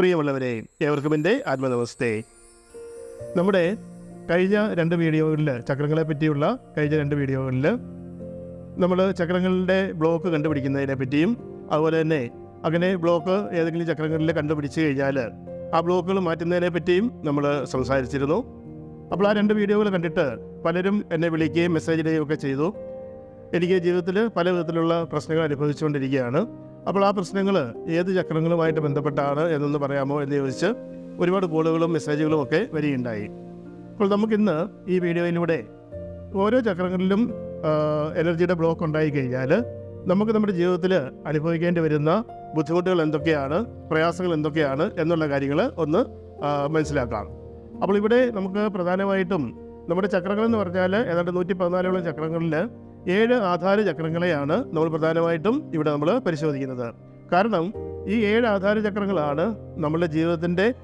പ്രിയമുള്ളവരെ ഏവർക്കും എന്റെ ആത്മനമസ്തേ. നമ്മുടെ കഴിഞ്ഞ രണ്ട് വീഡിയോകളിൽ ചക്രങ്ങളെ പറ്റിയുള്ള കഴിഞ്ഞ രണ്ട് വീഡിയോകളിൽ നമ്മൾ ചക്രങ്ങളുടെ ബ്ലോക്ക് കണ്ടുപിടിക്കുന്നതിനെ പറ്റിയും അതുപോലെ തന്നെ അങ്ങനെ ബ്ലോക്ക് ഏതെങ്കിലും ചക്രങ്ങളിൽ കണ്ടുപിടിച്ച് കഴിഞ്ഞാൽ ആ ബ്ലോക്കുകൾ മാറ്റുന്നതിനെ പറ്റിയും നമ്മൾ സംസാരിച്ചിരുന്നു. അപ്പോൾ ആ രണ്ട് വീഡിയോകൾ കണ്ടിട്ട് പലരും എന്നെ വിളിക്കുകയും മെസ്സേജ് ഇടുകയും ഒക്കെ ചെയ്തു. എനിക്ക് ജീവിതത്തിൽ പല വിധത്തിലുള്ള പ്രശ്നങ്ങൾ അനുഭവിച്ചുകൊണ്ടിരിക്കുകയാണ്. അപ്പോൾ ആ പ്രശ്നങ്ങൾ ഏത് ചക്രങ്ങളുമായിട്ട് ബന്ധപ്പെട്ടാണ് എന്നൊന്ന് പറയാമോ എന്ന് ചോദിച്ച് ഒരുപാട് കോളുകളും മെസ്സേജുകളും ഒക്കെ വരികയുണ്ടായി. അപ്പോൾ നമുക്കിന്ന് ഈ വീഡിയോയിലൂടെ ഓരോ ചക്രങ്ങളിലും എനർജിയുടെ ബ്ലോക്ക് ഉണ്ടായി കഴിഞ്ഞാൽ നമുക്ക് നമ്മുടെ ജീവിതത്തിൽ അനുഭവിക്കേണ്ടി വരുന്ന ബുദ്ധിമുട്ടുകൾ എന്തൊക്കെയാണ് പ്രയാസങ്ങൾ എന്തൊക്കെയാണ് എന്നുള്ള കാര്യങ്ങൾ ഒന്ന് മനസ്സിലാക്കാം. അപ്പോൾ ഇവിടെ നമുക്ക് പ്രധാനമായിട്ടും നമ്മുടെ ചക്രങ്ങൾ എന്ന് പറഞ്ഞാൽ ഏതാണ്ട് നൂറ്റി പതിനാലോളം ചക്രങ്ങളിൽ ഏഴ് ആധാര ചക്രങ്ങളെയാണ് നമ്മൾ പ്രധാനമായിട്ടും ഇവിടെ നമ്മൾ പരിശോധിക്കുന്നത്. കാരണം ഈ ഏഴ് ആധാര ചക്രങ്ങളാണ് നമ്മുടെ ജീവിതത്തിന്റെ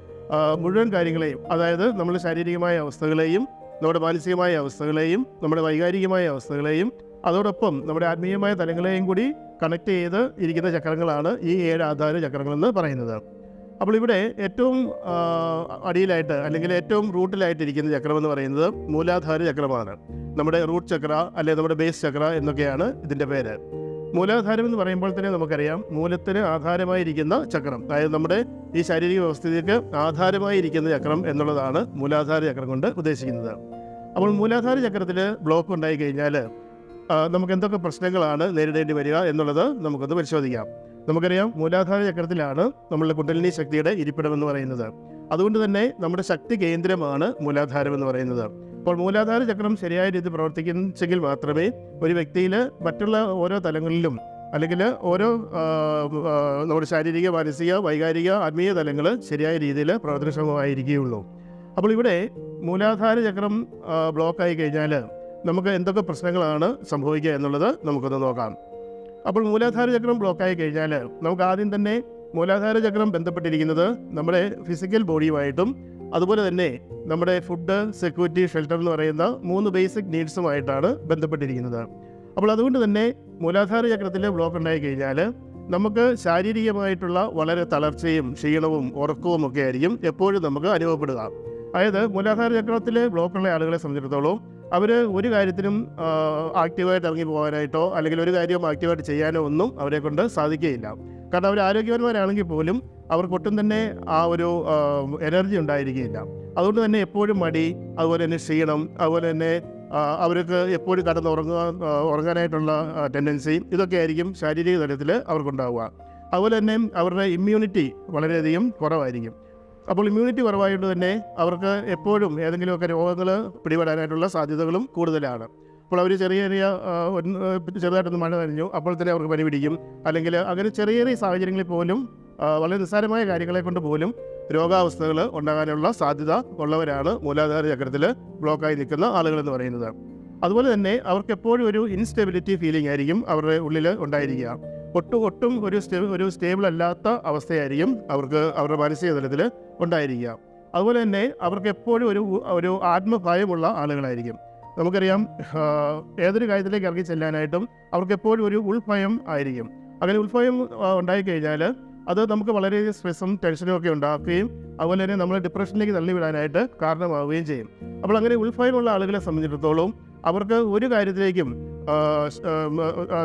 മുഴുവൻ കാര്യങ്ങളെയും അതായത് നമ്മുടെ ശാരീരികമായ അവസ്ഥകളെയും നമ്മുടെ മാനസികമായ അവസ്ഥകളെയും നമ്മുടെ വൈകാരികമായ അവസ്ഥകളെയും അതോടൊപ്പം നമ്മുടെ ആത്മീയമായ തലങ്ങളെയും കൂടി കണക്ട് ചെയ്ത് ഇരിക്കുന്ന ചക്രങ്ങളാണ് ഈ ഏഴ് ആധാര ചക്രങ്ങളെന്ന് പറയുന്നത്. അപ്പോൾ ഇവിടെ ഏറ്റവും അടിയിലായിട്ട് അല്ലെങ്കിൽ ഏറ്റവും റൂട്ടിലായിട്ടിരിക്കുന്ന ചക്രം എന്ന് പറയുന്നത് മൂലാധാര ചക്രമാണ്. നമ്മുടെ റൂട്ട് ചക്ര അല്ലെങ്കിൽ നമ്മുടെ ബേസ് ചക്ര എന്നൊക്കെയാണ് ഇതിന്റെ പേര്. മൂലാധാരം എന്ന് പറയുമ്പോൾ തന്നെ നമുക്കറിയാം മൂലത്തിന് ആധാരമായിരിക്കുന്ന ചക്രം. അതായത് നമ്മുടെ ഈ ശാരീരിക വ്യവസ്ഥിതിക്ക് ആധാരമായിരിക്കുന്ന ചക്രം എന്നുള്ളതാണ് മൂലാധാര ചക്രം കൊണ്ട് ഉദ്ദേശിക്കുന്നത്. അപ്പോൾ മൂലാധാര ചക്രത്തിൽ ബ്ലോക്ക് ഉണ്ടായി കഴിഞ്ഞാൽ നമുക്ക് എന്തൊക്കെ പ്രശ്നങ്ങളാണ് നേരിടേണ്ടി വരിക എന്നുള്ളത് നമുക്കൊന്ന് പരിശോധിക്കാം. നമുക്കറിയാം മൂലാധാര ചക്രത്തിലാണ് നമ്മളുടെ കുണ്ടലിനി ശക്തിയുടെ ഇരിപ്പിടം എന്ന് പറയുന്നത്. അതുകൊണ്ട് തന്നെ നമ്മുടെ ശക്തി കേന്ദ്രമാണ് മൂലാധാരം എന്ന് പറയുന്നത്. അപ്പോൾ മൂലാധാര ചക്രം ശരിയായ രീതിയിൽ പ്രവർത്തിക്കുന്നെങ്കിൽ മാത്രമേ ഒരു വ്യക്തിയിൽ മറ്റുള്ള ഓരോ തലങ്ങളിലും അല്ലെങ്കിൽ ഓരോ നമ്മുടെ ശാരീരിക മാനസിക വൈകാരിക ആത്മീയ തലങ്ങൾ ശരിയായ രീതിയിൽ പ്രവർത്തനക്ഷമമായിരിക്കുകയുള്ളൂ. അപ്പോൾ ഇവിടെ മൂലാധാര ചക്രം ബ്ലോക്കായി കഴിഞ്ഞാൽ നമുക്ക് എന്തൊക്കെ പ്രശ്നങ്ങളാണ് സംഭവിക്കുക എന്നുള്ളത് നമുക്കൊന്ന് നോക്കാം. അപ്പോൾ മൂലാധാര ചക്രം ബ്ലോക്കായി കഴിഞ്ഞാൽ നമുക്ക് ആദ്യം തന്നെ മൂലാധാര ചക്രം ബന്ധപ്പെട്ടിരിക്കുന്നത് നമ്മുടെ ഫിസിക്കൽ ബോഡിയുമായിട്ടും അതുപോലെ തന്നെ നമ്മുടെ ഫുഡ് സെക്യൂരിറ്റി ഷെൽട്ടർ എന്ന് പറയുന്ന മൂന്ന് ബേസിക് നീഡ്സുമായിട്ടാണ് ബന്ധപ്പെട്ടിരിക്കുന്നത്. അപ്പോൾ അതുകൊണ്ട് തന്നെ മൂലാധാര ചക്രത്തിൽ ബ്ലോക്ക് ഉണ്ടായി കഴിഞ്ഞാൽ നമുക്ക് ശാരീരികമായിട്ടുള്ള വളരെ തളർച്ചയും ക്ഷീണവും ഉറക്കവും ഒക്കെ ആയിരിക്കും എപ്പോഴും നമുക്ക് അനുഭവപ്പെടുക. അതായത് മൂലാധാര ചക്രത്തിൽ ബ്ലോക്കുള്ള ആളുകളെ സംബന്ധിച്ചിടത്തോളം അവർ ഒരു കാര്യത്തിനും ആ, ആക്റ്റീവായിട്ട് ഇറങ്ങി പോകാനായിട്ടോ അല്ലെങ്കിൽ ഒരു കാര്യം ആക്റ്റീവായിട്ട് ചെയ്യാനോ ഒന്നും അവരെ കൊണ്ട് സാധിക്കുകയില്ല. കാരണം അവർ ആരോഗ്യപരമാരാണെങ്കിൽ പോലും അവർക്ക് ഒട്ടും തന്നെ ആ ഒരു എനർജി ഉണ്ടായിരിക്കുകയില്ല. അതുകൊണ്ട് തന്നെ എപ്പോഴും മടി അതുപോലെ തന്നെ ക്ഷീണം അതുപോലെ തന്നെ അവർക്ക് എപ്പോഴും കടന്ന് ഉറങ്ങുക ഉറങ്ങാനായിട്ടുള്ള ടെൻഡൻസി ഇതൊക്കെ ആയിരിക്കും ശാരീരിക തലത്തിൽ അവർക്കുണ്ടാവുക. അതുപോലെ തന്നെ അവരുടെ ഇമ്മ്യൂണിറ്റി വളരെയധികം കുറവായിരിക്കും. അപ്പോൾ ഇമ്മ്യൂണിറ്റി കുറവായതുകൊണ്ട് തന്നെ അവർക്ക് എപ്പോഴും ഏതെങ്കിലുമൊക്കെ രോഗങ്ങൾ പിടിപെടാനായിട്ടുള്ള സാധ്യതകളും കൂടുതലാണ്. അപ്പോൾ അവർ ചെറിയ ചെറിയ ചെറുതായിട്ടൊന്ന് മഴ നനഞ്ഞു അപ്പോൾ തന്നെ അവർക്ക് പനി പിടിക്കും. അല്ലെങ്കിൽ അങ്ങനെ ചെറിയ ചെറിയ സാഹചര്യങ്ങളിൽ പോലും വളരെ നിസ്സാരമായ കാര്യങ്ങളെ കൊണ്ട് പോലും രോഗാവസ്ഥകൾ ഉണ്ടാകാനുള്ള സാധ്യത ഉള്ളവരാണ് മൂലാധാര ചക്രത്തിൽ ബ്ലോക്കായി നിൽക്കുന്ന ആളുകൾ എന്ന് പറയുന്നത്. അതുപോലെ തന്നെ അവർക്ക് എപ്പോഴും ഒരു ഇൻസ്റ്റെബിലിറ്റി ഫീലിംഗ് ആയിരിക്കും അവരുടെ ഉള്ളിൽ ഉണ്ടായിരിക്കുക. ഒട്ടും ഒട്ടും ഒരു ഒരു സ്റ്റേബിൾ അല്ലാത്ത അവസ്ഥയായിരിക്കും അവർക്ക് അവരുടെ മാനസിക തലത്തിൽ ഉണ്ടായിരിക്കുക. അതുപോലെ തന്നെ അവർക്ക് എപ്പോഴും ഒരു ഒരു ആത്മഭയമുള്ള ആളുകളായിരിക്കും. നമുക്കറിയാം ഏതൊരു കാര്യത്തിലേക്ക് ഇറങ്ങി ചെല്ലാനായിട്ടും അവർക്ക് എപ്പോഴും ഒരു ഉൾഭയം ആയിരിക്കും. അങ്ങനെ ഉൾഭയം ഉണ്ടായിക്കഴിഞ്ഞാൽ അത് നമുക്ക് വളരെയധികം സ്ട്രെസ്സും ടെൻഷനും ഒക്കെ ഉണ്ടാക്കുകയും അതുപോലെ തന്നെ നമ്മളെ ഡിപ്രഷനിലേക്ക് തള്ളിവിടാനായിട്ട് കാരണമാവുകയും ചെയ്യും. അപ്പോൾ അങ്ങനെ ഉൾഭയമുള്ള ആളുകളെ സംബന്ധിച്ചിടത്തോളം അവർക്ക് ഒരു കാര്യത്തിലേക്കും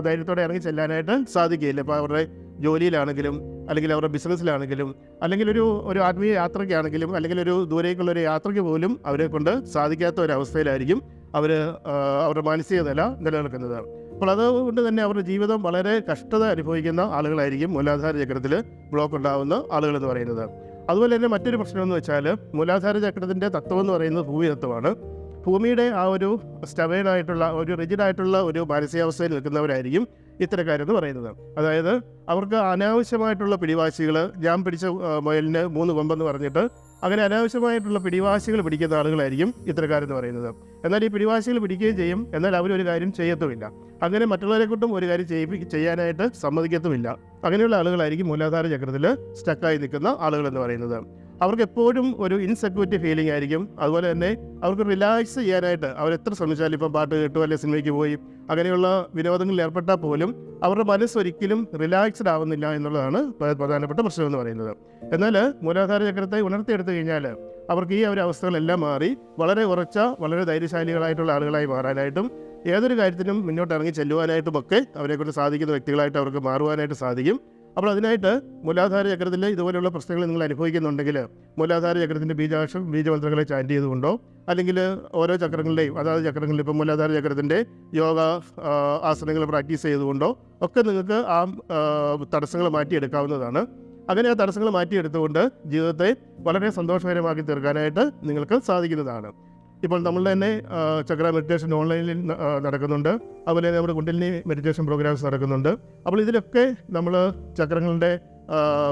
ധൈര്യത്തോടെ ഇറങ്ങി ചെല്ലാനായിട്ട് സാധിക്കുകയില്ല. ഇപ്പോൾ അവരുടെ ജോലിയിലാണെങ്കിലും അല്ലെങ്കിൽ അവരുടെ ബിസിനസ്സിലാണെങ്കിലും അല്ലെങ്കിൽ ഒരു ഒരു ആത്മീയ യാത്രയ്ക്കാണെങ്കിലും അല്ലെങ്കിൽ ഒരു ദൂരേക്കുള്ള ഒരു യാത്രയ്ക്ക് പോലും അവരെ കൊണ്ട് സാധിക്കാത്ത ഒരവസ്ഥയിലായിരിക്കും അവർ അവരുടെ മാനസിക നില നിലനിൽക്കുന്നത്. അപ്പോൾ അതുകൊണ്ട് തന്നെ അവരുടെ ജീവിതം വളരെ കഷ്ടത അനുഭവിക്കുന്ന ആളുകളായിരിക്കും മൂലാധാര ചക്രത്തിൽ ബ്ലോക്ക് ഉണ്ടാകുന്ന ആളുകൾ എന്ന് പറയുന്നത്. അതുപോലെ തന്നെ മറ്റൊരു പ്രശ്നം എന്ന് വെച്ചാൽ മൂലാധാര ചക്രത്തിന്റെ തത്വം എന്ന് പറയുന്നത് ഭൂമി തത്വമാണ് ഭൂമിയുടെ ആ ഒരു സ്റ്റവേഡായിട്ടുള്ള ഒരു റിജിഡായിട്ടുള്ള ഒരു മാനസികാവസ്ഥയിൽ നിൽക്കുന്നവരായിരിക്കും ഇത്തരക്കാരെന്ന് പറയുന്നത്. അതായത് അവർക്ക് അനാവശ്യമായിട്ടുള്ള പിടിവാശികൾ ഞാൻ പിടിച്ച മൊയലിന് മൂന്ന് കൊമ്പെന്ന് പറഞ്ഞിട്ട് അങ്ങനെ അനാവശ്യമായിട്ടുള്ള പിടിവാശികൾ പിടിക്കുന്ന ആളുകളായിരിക്കും ഇത്തരക്കാരെന്ന് പറയുന്നത്. എന്നാൽ ഈ പിടിവാശികൾ പിടിക്കുകയും ചെയ്യും എന്നാൽ അവരൊരു കാര്യം ചെയ്യത്തുമില്ല. അങ്ങനെ മറ്റുള്ളവരെ കൊണ്ടും ഒരു കാര്യം ചെയ്യിപ്പി ചെയ്യാനായിട്ട് സമ്മതിക്കത്തുമില്ല. അങ്ങനെയുള്ള ആളുകളായിരിക്കും മൂലാധാര ചക്രത്തിൽ സ്റ്റക്കായി നിൽക്കുന്ന ആളുകൾ എന്ന് പറയുന്നത്. അവർക്ക് എപ്പോഴും ഒരു ഇൻസെക്യൂരിറ്റി ഫീലിംഗ് ആയിരിക്കും. അതുപോലെ തന്നെ അവർക്ക് റിലാക്സ് ചെയ്യാനായിട്ട് അവർ എത്ര ശ്രമിച്ചാലും ഇപ്പം പാട്ട് കേട്ടു അല്ലെങ്കിൽ സിനിമയ്ക്ക് പോയി അങ്ങനെയുള്ള വിനോദങ്ങളിൽ ഏർപ്പെട്ടാൽ പോലും അവരുടെ മനസ്സൊരിക്കലും റിലാക്സ്ഡ് ആവുന്നില്ല എന്നുള്ളതാണ് പ്രധാനപ്പെട്ട പ്രശ്നം എന്ന് പറയുന്നത്. എന്നാൽ മൂലാധാര ചക്രത്തെ ഉണർത്തിയെടുത്തു കഴിഞ്ഞാൽ അവർക്ക് ഈ ഒരു അവസ്ഥകളെല്ലാം മാറി വളരെ ഉറച്ച വളരെ ധൈര്യശാലികളായിട്ടുള്ള ആളുകളായി മാറാനായിട്ടും ഏതൊരു കാര്യത്തിനും മുന്നോട്ട് ഇറങ്ങി ചെല്ലുവാനായിട്ടും ഒക്കെ അവരെക്കൊണ്ട് സാധിക്കുന്ന വ്യക്തികളായിട്ട് അവർക്ക് മാറുവാനായിട്ട് സാധിക്കും. അപ്പോൾ അതിനായിട്ട് മൂലാധാര ചക്രത്തിൽ ഇതുപോലെയുള്ള പ്രശ്നങ്ങൾ നിങ്ങൾ അനുഭവിക്കുന്നുണ്ടെങ്കിൽ മൂലാധാര ചക്രത്തിന്റെ ബീജാക്ഷം ബീജമന്ത്രങ്ങളെ ചാന്റ് ചെയ്തുകൊണ്ടോ? അല്ലെങ്കിൽ ഓരോ ചക്രങ്ങളുടെയും അതായത് ചക്രങ്ങളിൽ ഇപ്പോൾ മൂലാധാര ചക്രത്തിന്റെ യോഗ ആസനങ്ങൾ പ്രാക്ടീസ് ചെയ്തുകൊണ്ടോ? ഒക്കെ നിങ്ങൾക്ക് ആ, തടസ്സങ്ങൾ മാറ്റിയെടുക്കാവുന്നതാണ്. അങ്ങനെ ആ തടസ്സങ്ങൾ മാറ്റിയെടുത്തുകൊണ്ട് ജീവിതത്തെ വളരെ സന്തോഷകരമാക്കി തീർക്കാനായിട്ട് നിങ്ങൾക്ക് സാധിക്കുന്നതാണ്. ഇപ്പോൾ നമ്മൾ തന്നെ ചക്ര മെഡിറ്റേഷൻ ഓൺലൈനിൽ നടക്കുന്നുണ്ട്. അതുപോലെ തന്നെ നമ്മുടെ കുണ്ടലിനി മെഡിറ്റേഷൻ പ്രോഗ്രാംസ് നടക്കുന്നുണ്ട്. അപ്പോൾ ഇതിലൊക്കെ നമ്മൾ ചക്രങ്ങളുടെ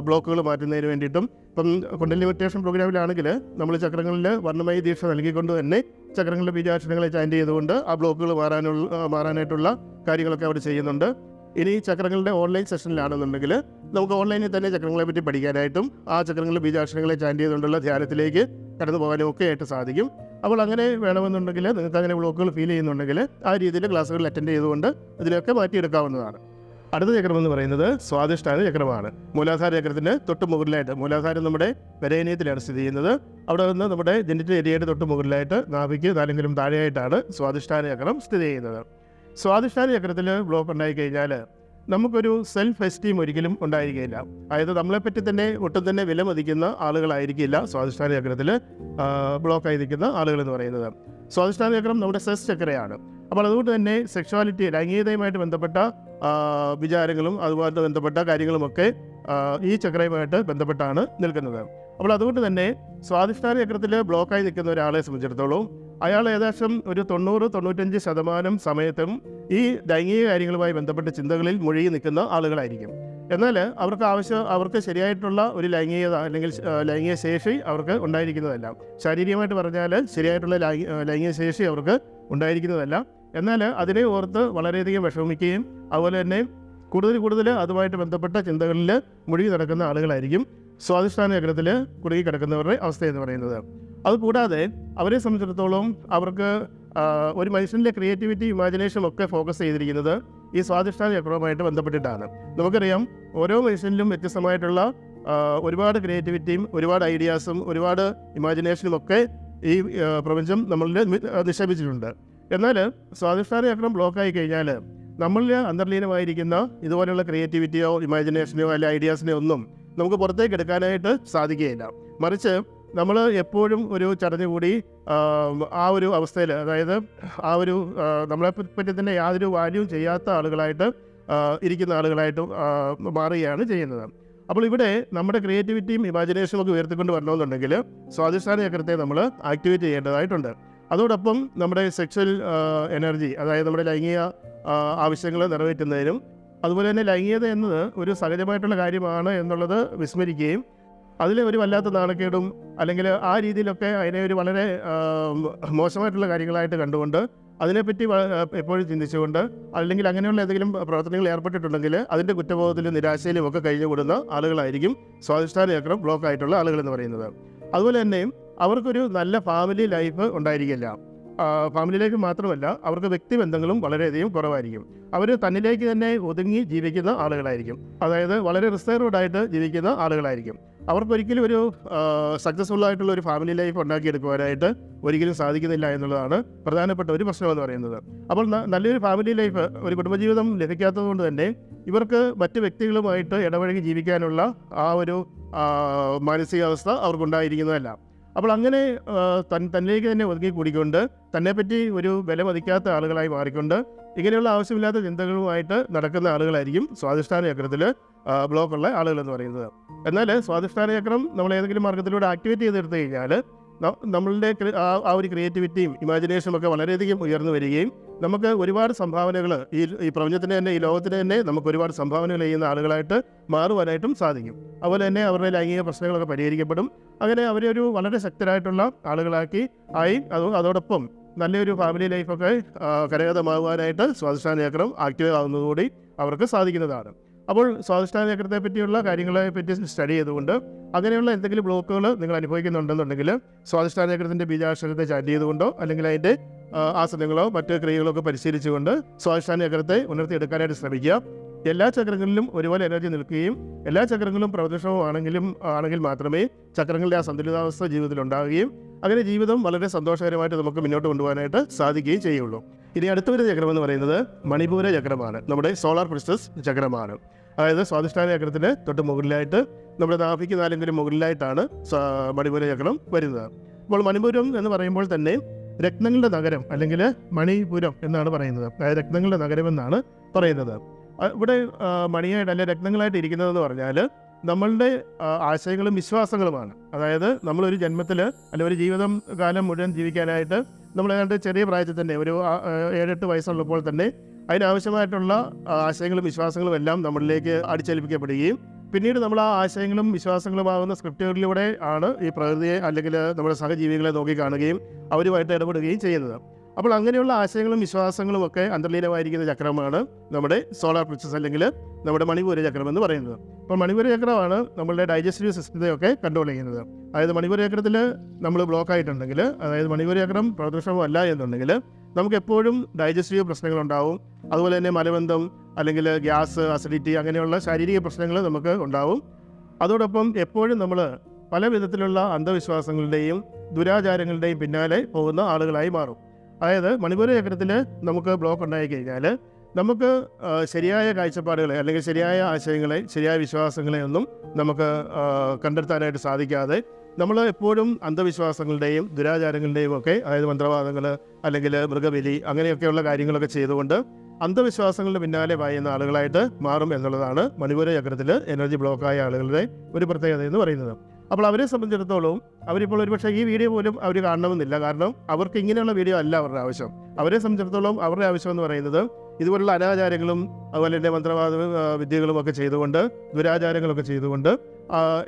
ബ്ലോക്കുകൾ മാറ്റുന്നതിന് വേണ്ടിയിട്ടും ഇപ്പം കുണ്ടലിനി മെഡിറ്റേഷൻ പ്രോഗ്രാമിലാണെങ്കിൽ നമ്മൾ ചക്രങ്ങളിൽ വർണമയ ദീക്ഷ നൽകിക്കൊണ്ട് തന്നെ ചക്രങ്ങളുടെ ബീജാക്ഷരങ്ങളെ ചാൻഡ് ചെയ്തുകൊണ്ട് ആ ബ്ലോക്കുകൾ മാറാനുള്ള മാറാനായിട്ടുള്ള കാര്യങ്ങളൊക്കെ അവിടെ ചെയ്യുന്നുണ്ട്. ഇനി ചക്രങ്ങളുടെ ഓൺലൈൻ സെഷനിലാണെന്നുണ്ടെങ്കിൽ നമുക്ക് ഓൺലൈനിൽ തന്നെ ചക്രങ്ങളെ പറ്റി പഠിക്കാനായിട്ടും ആ ചക്രങ്ങളുടെ ബീജാക്ഷരങ്ങളെ ചാൻഡ് ചെയ്തുകൊണ്ടുള്ള ധ്യാനത്തിലേക്ക് കടന്നു പോകാനും ഒക്കെ ആയിട്ട് സാധിക്കും. അപ്പോൾ അങ്ങനെ വേണമെന്നുണ്ടെങ്കിൽ നിങ്ങൾക്ക് അങ്ങനെ ബ്ലോക്കുകൾ ഫീൽ ചെയ്യുന്നുണ്ടെങ്കിൽ ആ രീതിയിൽ ക്ലാസ്സുകളിൽ അറ്റൻഡ് ചെയ്തുകൊണ്ട് ഇതിലൊക്കെ മാറ്റിയെടുക്കാവുന്നതാണ്. അടുത്ത ചക്രം എന്ന് പറയുന്നത് സ്വാദിഷ്ടാന ചക്രമാണ്. മൂലാധാര ചക്രത്തിന് തൊട്ട് മുകളിലായിട്ട് മൂലാധാരം നമ്മുടെ വരേനയത്തിലാണ് സ്ഥിതി ചെയ്യുന്നത്. അവിടെ നിന്ന് നമ്മുടെ ജനിറ്റൽ ഏരിയയുടെ തൊട്ട് മുകളിലായിട്ട് നാഭിക്ക് നാലെങ്കിലും താഴെയായിട്ടാണ് സ്വാദിഷ്ഠാന ചക്രം സ്ഥിതി ചെയ്യുന്നത്. സ്വാദിഷ്ഠാന ചക്രത്തിൽ ബ്ലോക്ക് ഉണ്ടായി കഴിഞ്ഞാൽ നമുക്കൊരു സെൽഫ് എസ്റ്റീം ഒരിക്കലും ഉണ്ടായിരിക്കില്ല അതായത് നമ്മളെപ്പറ്റി തന്നെ ഒട്ടും തന്നെ വില മതിക്കുന്ന ആളുകളായിരിക്കില്ല സ്വാധിഷ്ഠാന ചക്രത്തിൽ ബ്ലോക്കായി നിൽക്കുന്ന ആളുകൾ എന്ന് പറയുന്നത്. സ്വാധിഷ്ഠാന ചക്രം നമ്മുടെ സെസ് ചക്രയാണ്. അപ്പോൾ അതുകൊണ്ട് തന്നെ സെക്ഷുവാലിറ്റി ലൈംഗികതയുമായിട്ട് ബന്ധപ്പെട്ട വിചാരങ്ങളും അതുപോലെ ബന്ധപ്പെട്ട കാര്യങ്ങളുമൊക്കെ ഈ ചക്രയുമായിട്ട് ബന്ധപ്പെട്ടാണ് നിൽക്കുന്നത്. അപ്പോൾ അതുകൊണ്ട് തന്നെ സ്വാധിഷ്ഠാന ചക്രത്തിൽ ബ്ലോക്കായി നിൽക്കുന്ന ഒരാളെ സംബന്ധിച്ചിടത്തോളം അയാൾ ഏകദേശം ഒരു തൊണ്ണൂറ് തൊണ്ണൂറ്റഞ്ച് ശതമാനം സമയത്തും ഈ ലൈംഗിക കാര്യങ്ങളുമായി ബന്ധപ്പെട്ട ചിന്തകളിൽ മുഴുകി നിൽക്കുന്ന ആളുകളായിരിക്കും. എന്നാൽ അവർക്ക് ആവശ്യം അവർക്ക് ശരിയായിട്ടുള്ള ഒരു ലൈംഗികത അല്ലെങ്കിൽ ലൈംഗിക ശേഷി അവർക്ക് ഉണ്ടായിരിക്കുന്നതല്ല. ശാരീരികമായിട്ട് പറഞ്ഞാൽ ശരിയായിട്ടുള്ള ലൈംഗിക ശേഷി അവർക്ക് ഉണ്ടായിരിക്കുന്നതല്ല. എന്നാൽ അതിനെ ഓർത്ത് വളരെയധികം വിഷമിക്കുകയും അതുപോലെ തന്നെ കൂടുതൽ കൂടുതൽ അതുമായിട്ട് ബന്ധപ്പെട്ട ചിന്തകളിൽ മുഴുകി നടക്കുന്ന ആളുകളായിരിക്കും സ്വാധിഷ്ഠാന ചക്രത്തിൽ കുടുങ്ങി കിടക്കുന്നവരുടെ അവസ്ഥ എന്ന് പറയുന്നത്. അതുകൂടാതെ അവരെ സംബന്ധിച്ചിടത്തോളം അവർക്ക് ഒരു മനുഷ്യന്റെ ക്രിയേറ്റിവിറ്റി ഇമാജിനേഷൻ ഒക്കെ ഫോക്കസ് ചെയ്തിരിക്കുന്നത് ഈ സ്വാധിഷ്ഠാന ചക്രവുമായിട്ട് ബന്ധപ്പെട്ടിട്ടാണ്. നമുക്കറിയാം ഓരോ മനുഷ്യനിലും വ്യത്യസ്തമായിട്ടുള്ള ഒരുപാട് ക്രിയേറ്റിവിറ്റിയും ഒരുപാട് ഐഡിയാസും ഒരുപാട് ഇമാജിനേഷനും ഒക്കെ ഈ പ്രപഞ്ചം നമ്മളിൽ നിക്ഷേപിച്ചിട്ടുണ്ട്. എന്നാൽ സ്വാധിഷ്ഠാന ചക്രം ബ്ലോക്കായി കഴിഞ്ഞാൽ നമ്മളിൽ അന്തർലീനമായിരിക്കുന്ന ഇതുപോലെയുള്ള ക്രിയേറ്റിവിറ്റിയോ ഇമാജിനേഷനോ അല്ലെ ഐഡിയാസിനെയോ ഒന്നും നമുക്ക് പുറത്തേക്ക് എടുക്കാനായിട്ട് സാധിക്കുകയില്ല. മറിച്ച് നമ്മൾ എപ്പോഴും ഒരു ചടഞ്ഞ് കൂടി ആ ഒരു അവസ്ഥയിൽ അതായത് ആ ഒരു നമ്മളെ പറ്റി തന്നെ യാതൊരു വാല്യൂ ചെയ്യാത്ത ആളുകളായിട്ട് ഇരിക്കുന്ന ആളുകളായിട്ട് മാറുകയാണ് ചെയ്യുന്നത്. അപ്പോൾ ഇവിടെ നമ്മുടെ ക്രിയേറ്റിവിറ്റിയും ഇമാജിനേഷനും ഒക്കെ ഉയർത്തിക്കൊണ്ട് വരണമെന്നുണ്ടെങ്കിൽ സ്വാധിഷ്ഠാന ചക്രത്തെ നമ്മൾ ആക്ടിവേറ്റ് ചെയ്യേണ്ടതായിട്ടുണ്ട്. അതോടൊപ്പം നമ്മുടെ സെക്ഷൽ എനർജി അതായത് നമ്മുടെ ലൈംഗിക ആവശ്യങ്ങൾ നിറവേറ്റുന്നതിനും അതുപോലെ തന്നെ ലൈംഗികത എന്നത് ഒരു സഹജമായിട്ടുള്ള കാര്യമാണ് എന്നുള്ളത് വിസ്മരിക്കുകയും അതിലെ ഒരു വല്ലാത്ത നാണക്കേടും അല്ലെങ്കിൽ ആ രീതിയിലൊക്കെ അതിനെ ഒരു വളരെ മോശമായിട്ടുള്ള കാര്യങ്ങളായിട്ട് കണ്ടുകൊണ്ട് അതിനെപ്പറ്റി എപ്പോഴും ചിന്തിച്ചുകൊണ്ട് അല്ലെങ്കിൽ അങ്ങനെയുള്ള ഏതെങ്കിലും പ്രവർത്തനങ്ങൾ ഏർപ്പെട്ടിട്ടുണ്ടെങ്കിൽ അതിന്റെ കുറ്റബോധത്തിലും നിരാശയിലും ഒക്കെ കഴിഞ്ഞുകൂടുന്ന ആളുകളായിരിക്കും സ്വാധിഷ്ഠാന ചക്രം ബ്ലോക്ക് ആയിട്ടുള്ള ആളുകൾ എന്ന് പറയുന്നത്. അതുപോലെ തന്നെ അവർക്കൊരു നല്ല ഫാമിലി ലൈഫ് ഉണ്ടായിരിക്കില്ല. ആ, ഫാമിലിയിലേക്ക് മാത്രമല്ല അവർക്ക് വ്യക്തിബന്ധങ്ങളും വളരെയധികം കുറവായിരിക്കും. അവർ തന്നിലേക്ക് തന്നെ ഒതുങ്ങി ജീവിക്കുന്ന ആളുകളായിരിക്കും. അതായത് വളരെ റിസർവ്ഡ് ആയിട്ട് ജീവിക്കുന്ന ആളുകളായിരിക്കും. അവർക്കൊരിക്കലും ഒരു സക്സസ്ഫുൾ ആയിട്ടുള്ള ഒരു ഫാമിലി ലൈഫ് ഉണ്ടാക്കിയെടുക്കുവാനായിട്ട് ഒരിക്കലും സാധിക്കുന്നില്ല എന്നുള്ളതാണ് പ്രധാനപ്പെട്ട ഒരു പ്രശ്നം എന്ന് പറയുന്നത്. അപ്പോൾ നല്ലൊരു ഫാമിലി ലൈഫ് ഒരു കുടുംബജീവിതം ലഭിക്കാത്തതുകൊണ്ട് തന്നെ ഇവർക്ക് മറ്റ് വ്യക്തികളുമായിട്ട് ഇടപഴകി ജീവിക്കാനുള്ള ആ ഒരു മാനസികാവസ്ഥ അവർക്കുണ്ടായിരിക്കുന്നതല്ല. അപ്പോൾ അങ്ങനെ തൻ തന്നിലേക്ക് തന്നെ ഒതുങ്ങി കൂടിക്കൊണ്ട് തന്നെപ്പറ്റി ഒരു വില മതിക്കാത്ത ആളുകളായി മാറിക്കൊണ്ട് ഇങ്ങനെയുള്ള ആവശ്യമില്ലാത്ത ചിന്തകളുമായിട്ട് നടക്കുന്ന ആളുകളായിരിക്കും സ്വാധിഷ്ഠാന ചക്രത്തിൽ ബ്ലോക്കുള്ള ആളുകളെന്ന് പറയുന്നത്. എന്നാൽ സ്വാധിഷ്ഠാന ചക്രം നമ്മൾ ഏതെങ്കിലും മാർഗത്തിലൂടെ ആക്ടിവേറ്റ് ചെയ്തെടുത്തു കഴിഞ്ഞാൽ നമ്മളുടെ ആ ഒരു ക്രിയേറ്റിവിറ്റിയും ഇമാജിനേഷനും ഒക്കെ വളരെയധികം ഉയർന്നു വരികയും നമുക്ക് ഒരുപാട് സംഭാവനകൾ ഈ ഈ പ്രപഞ്ചത്തിന് തന്നെ ഈ ലോകത്തിന് തന്നെ നമുക്ക് ഒരുപാട് സംഭാവനകൾ ചെയ്യുന്ന ആളുകളായിട്ട് മാറുവാനായിട്ടും സാധിക്കും. അതുപോലെ തന്നെ അവരുടെ ലൈംഗിക പ്രശ്നങ്ങളൊക്കെ പരിഹരിക്കപ്പെടും. അങ്ങനെ അവരെ ഒരു വളരെ ശക്തരായിട്ടുള്ള ആളുകളാക്കി ആയി അത് അതോടൊപ്പം നല്ലൊരു ഫാമിലി ലൈഫൊക്കെ കരഗതമാകുവാനായിട്ട് സ്വാധിഷ്ഠാന ചക്രം ആക്റ്റീവ് ആകുന്നതുകൂടി അവർക്ക് സാധിക്കുന്നതാണ്. അപ്പോൾ സ്വാധിഷ്ഠാന ചക്രത്തെ പറ്റിയുള്ള കാര്യങ്ങളെ പറ്റി സ്റ്റഡി ചെയ്തുകൊണ്ട് അങ്ങനെയുള്ള എന്തെങ്കിലും ബ്ലോക്കുകൾ നിങ്ങൾ അനുഭവിക്കുന്നുണ്ടെന്നുണ്ടെങ്കിൽ സ്വാധിഷ്ഠാന ചക്രത്തിന്റെ ബീജാക്ഷരത്തെ ചാറ്റ് ചെയ്തുകൊണ്ടോ അല്ലെങ്കിൽ അതിന്റെ ആസനങ്ങളോ മറ്റ് ക്രിയകളോ ഒക്കെ പരിശീലിച്ചുകൊണ്ട് സ്വാധിഷ്ഠാന ചക്രത്തെ ഉണർത്തിയെടുക്കാനായിട്ട് ശ്രമിക്കുക. എല്ലാ ചക്രങ്ങളിലും ഒരുപോലെ എനർജി നിൽക്കുകയും എല്ലാ ചക്രങ്ങളും പ്രദർശനമാണെങ്കിലും ആണെങ്കിൽ മാത്രമേ ചക്രങ്ങളുടെ ആ സന്തുലിതാവസ്ഥ ജീവിതത്തിൽ ഉണ്ടാവുകയും അങ്ങനെ ജീവിതം വളരെ സന്തോഷകരമായിട്ട് നമുക്ക് മുന്നോട്ട് കൊണ്ടുപോകാനായിട്ട് സാധിക്കുകയും ചെയ്യുള്ളൂ. ഇനി അടുത്തൊരു ചക്രം എന്ന് പറയുന്നത് മണിപൂര ചക്രമാണ്. നമ്മുടെ സോളാർ പ്രിസ്റ്റസ് ചക്രമാണ്. അതായത് സ്വാധിഷ്ഠാന ചക്രത്തിന് തൊട്ട് മുകളിലായിട്ട് നമ്മുടെ നാഭിക്ക് നാലെങ്കിലും മുകളിലായിട്ടാണ് മണിപുര ചക്രം വരുന്നത്. അപ്പോൾ മണിപുരം എന്ന് പറയുമ്പോൾ തന്നെ രത്നങ്ങളുടെ നഗരം അല്ലെങ്കിൽ മണിപുരം എന്നാണ് പറയുന്നത്. അതായത് രത്നങ്ങളുടെ നഗരം എന്നാണ് പറയുന്നത്. ഇവിടെ മണിയായിട്ട് അല്ലെങ്കിൽ രത്നങ്ങളായിട്ട് ഇരിക്കുന്നതെന്ന് പറഞ്ഞാൽ നമ്മളുടെ ആശയങ്ങളും വിശ്വാസങ്ങളുമാണ്. അതായത് നമ്മളൊരു ജന്മത്തിൽ അല്ലെങ്കിൽ ഒരു ജീവിതം കാലം മുഴുവൻ ജീവിക്കാനായിട്ട് നമ്മൾ ഏതാണ്ട് ചെറിയ പ്രായത്തിൽ തന്നെ ഒരു ഏഴെട്ട് വയസ്സുള്ളപ്പോൾ തന്നെ അതിനാവശ്യമായിട്ടുള്ള ആശയങ്ങളും വിശ്വാസങ്ങളും എല്ലാം നമ്മളിലേക്ക് അടിച്ചേൽപ്പിക്കപ്പെടുകയും പിന്നീട് നമ്മൾ ആ ആശയങ്ങളും വിശ്വാസങ്ങളും വിശ്വാസങ്ങളുമാകുന്ന സ്ക്രിപ്റ്റുകളിലൂടെ ആണ് ഈ പ്രകൃതിയെ അല്ലെങ്കിൽ നമ്മുടെ സഹജീവികളെ നോക്കി കാണുകയും അവരുമായിട്ട് ഇടപെടുകയും ചെയ്യുന്നത്. അപ്പോൾ അങ്ങനെയുള്ള ആശയങ്ങളും വിശ്വാസങ്ങളും ഒക്കെ അന്തർലീനമായിരിക്കുന്ന ചക്രമാണ് നമ്മുടെ സോളാർ പ്രിച്ചസ് അല്ലെങ്കിൽ നമ്മുടെ മണിപൂര ചക്രം എന്ന് പറയുന്നത്. അപ്പോൾ മണിപൂര ചക്രമാണ് നമ്മളുടെ ഡൈജസ്റ്റീവ് സിസ്റ്റത്തെയൊക്കെ കൺട്രോൾ ചെയ്യുന്നത്. അതായത് മണിപൂര ചക്രത്തിൽ നമ്മൾ ബ്ലോക്ക് ആയിട്ടുണ്ടെങ്കിൽ അതായത് മണിപൂര ചക്രം പ്രദർശനമല്ല എന്നുണ്ടെങ്കിൽ നമുക്ക് എപ്പോഴും ഡൈജസ്റ്റീവ് പ്രശ്നങ്ങളുണ്ടാവും അതുപോലെ തന്നെ മലബന്ധം അല്ലെങ്കിൽ ഗ്യാസ് അസിഡിറ്റി അങ്ങനെയുള്ള ശാരീരിക പ്രശ്നങ്ങൾ നമുക്ക് ഉണ്ടാവും. അതോടൊപ്പം എപ്പോഴും നമ്മൾ പല വിധത്തിലുള്ള അന്ധവിശ്വാസങ്ങളുടെയും ദുരാചാരങ്ങളുടെയും പിന്നാലെ പോകുന്ന ആളുകളായി മാറും. അതായത് മണിപ്പൂർ ചക്രത്തിൽ നമുക്ക് ബ്ലോക്ക് ഉണ്ടായി കഴിഞ്ഞാൽ നമുക്ക് ശരിയായ കാഴ്ചപ്പാടുകളെ അല്ലെങ്കിൽ ശരിയായ ആശയങ്ങളെ ശരിയായ വിശ്വാസങ്ങളെ ഒന്നും നമുക്ക് കണ്ടെത്താനായിട്ട് സാധിക്കാതെ നമ്മൾ എപ്പോഴും അന്ധവിശ്വാസങ്ങളുടെയും ദുരാചാരങ്ങളുടെയും ഒക്കെ അതായത് മന്ത്രവാദങ്ങൾ അല്ലെങ്കിൽ മൃഗബലി അങ്ങനെയൊക്കെയുള്ള കാര്യങ്ങളൊക്കെ ചെയ്തുകൊണ്ട് അന്ധവിശ്വാസങ്ങളുടെ പിന്നാലെ പായുന്ന ആളുകളായിട്ട് മാറും എന്നുള്ളതാണ് മണിപൂര ചക്രത്തിൽ എനർജി ബ്ലോക്കായ ആളുകളുടെ ഒരു പ്രത്യേകത എന്ന് പറയുന്നത്. അപ്പോൾ അവരെ സംബന്ധിച്ചിടത്തോളം അവരിപ്പോൾ ഒരുപക്ഷെ ഈ വീഡിയോ പോലും അവർ കാണണമെന്നില്ല. കാരണം അവർക്ക് ഇങ്ങനെയുള്ള വീഡിയോ അല്ല അവരുടെ ആവശ്യം. അവരെ സംബന്ധിച്ചിടത്തോളം അവരുടെ ആവശ്യം എന്ന് പറയുന്നത് ഇതുപോലുള്ള അനാചാരങ്ങളും അതുപോലെ തന്നെ മന്ത്രവാദ വിദ്യകളും ഒക്കെ ചെയ്തുകൊണ്ട് ദുരാചാരങ്ങളൊക്കെ ചെയ്തുകൊണ്ട്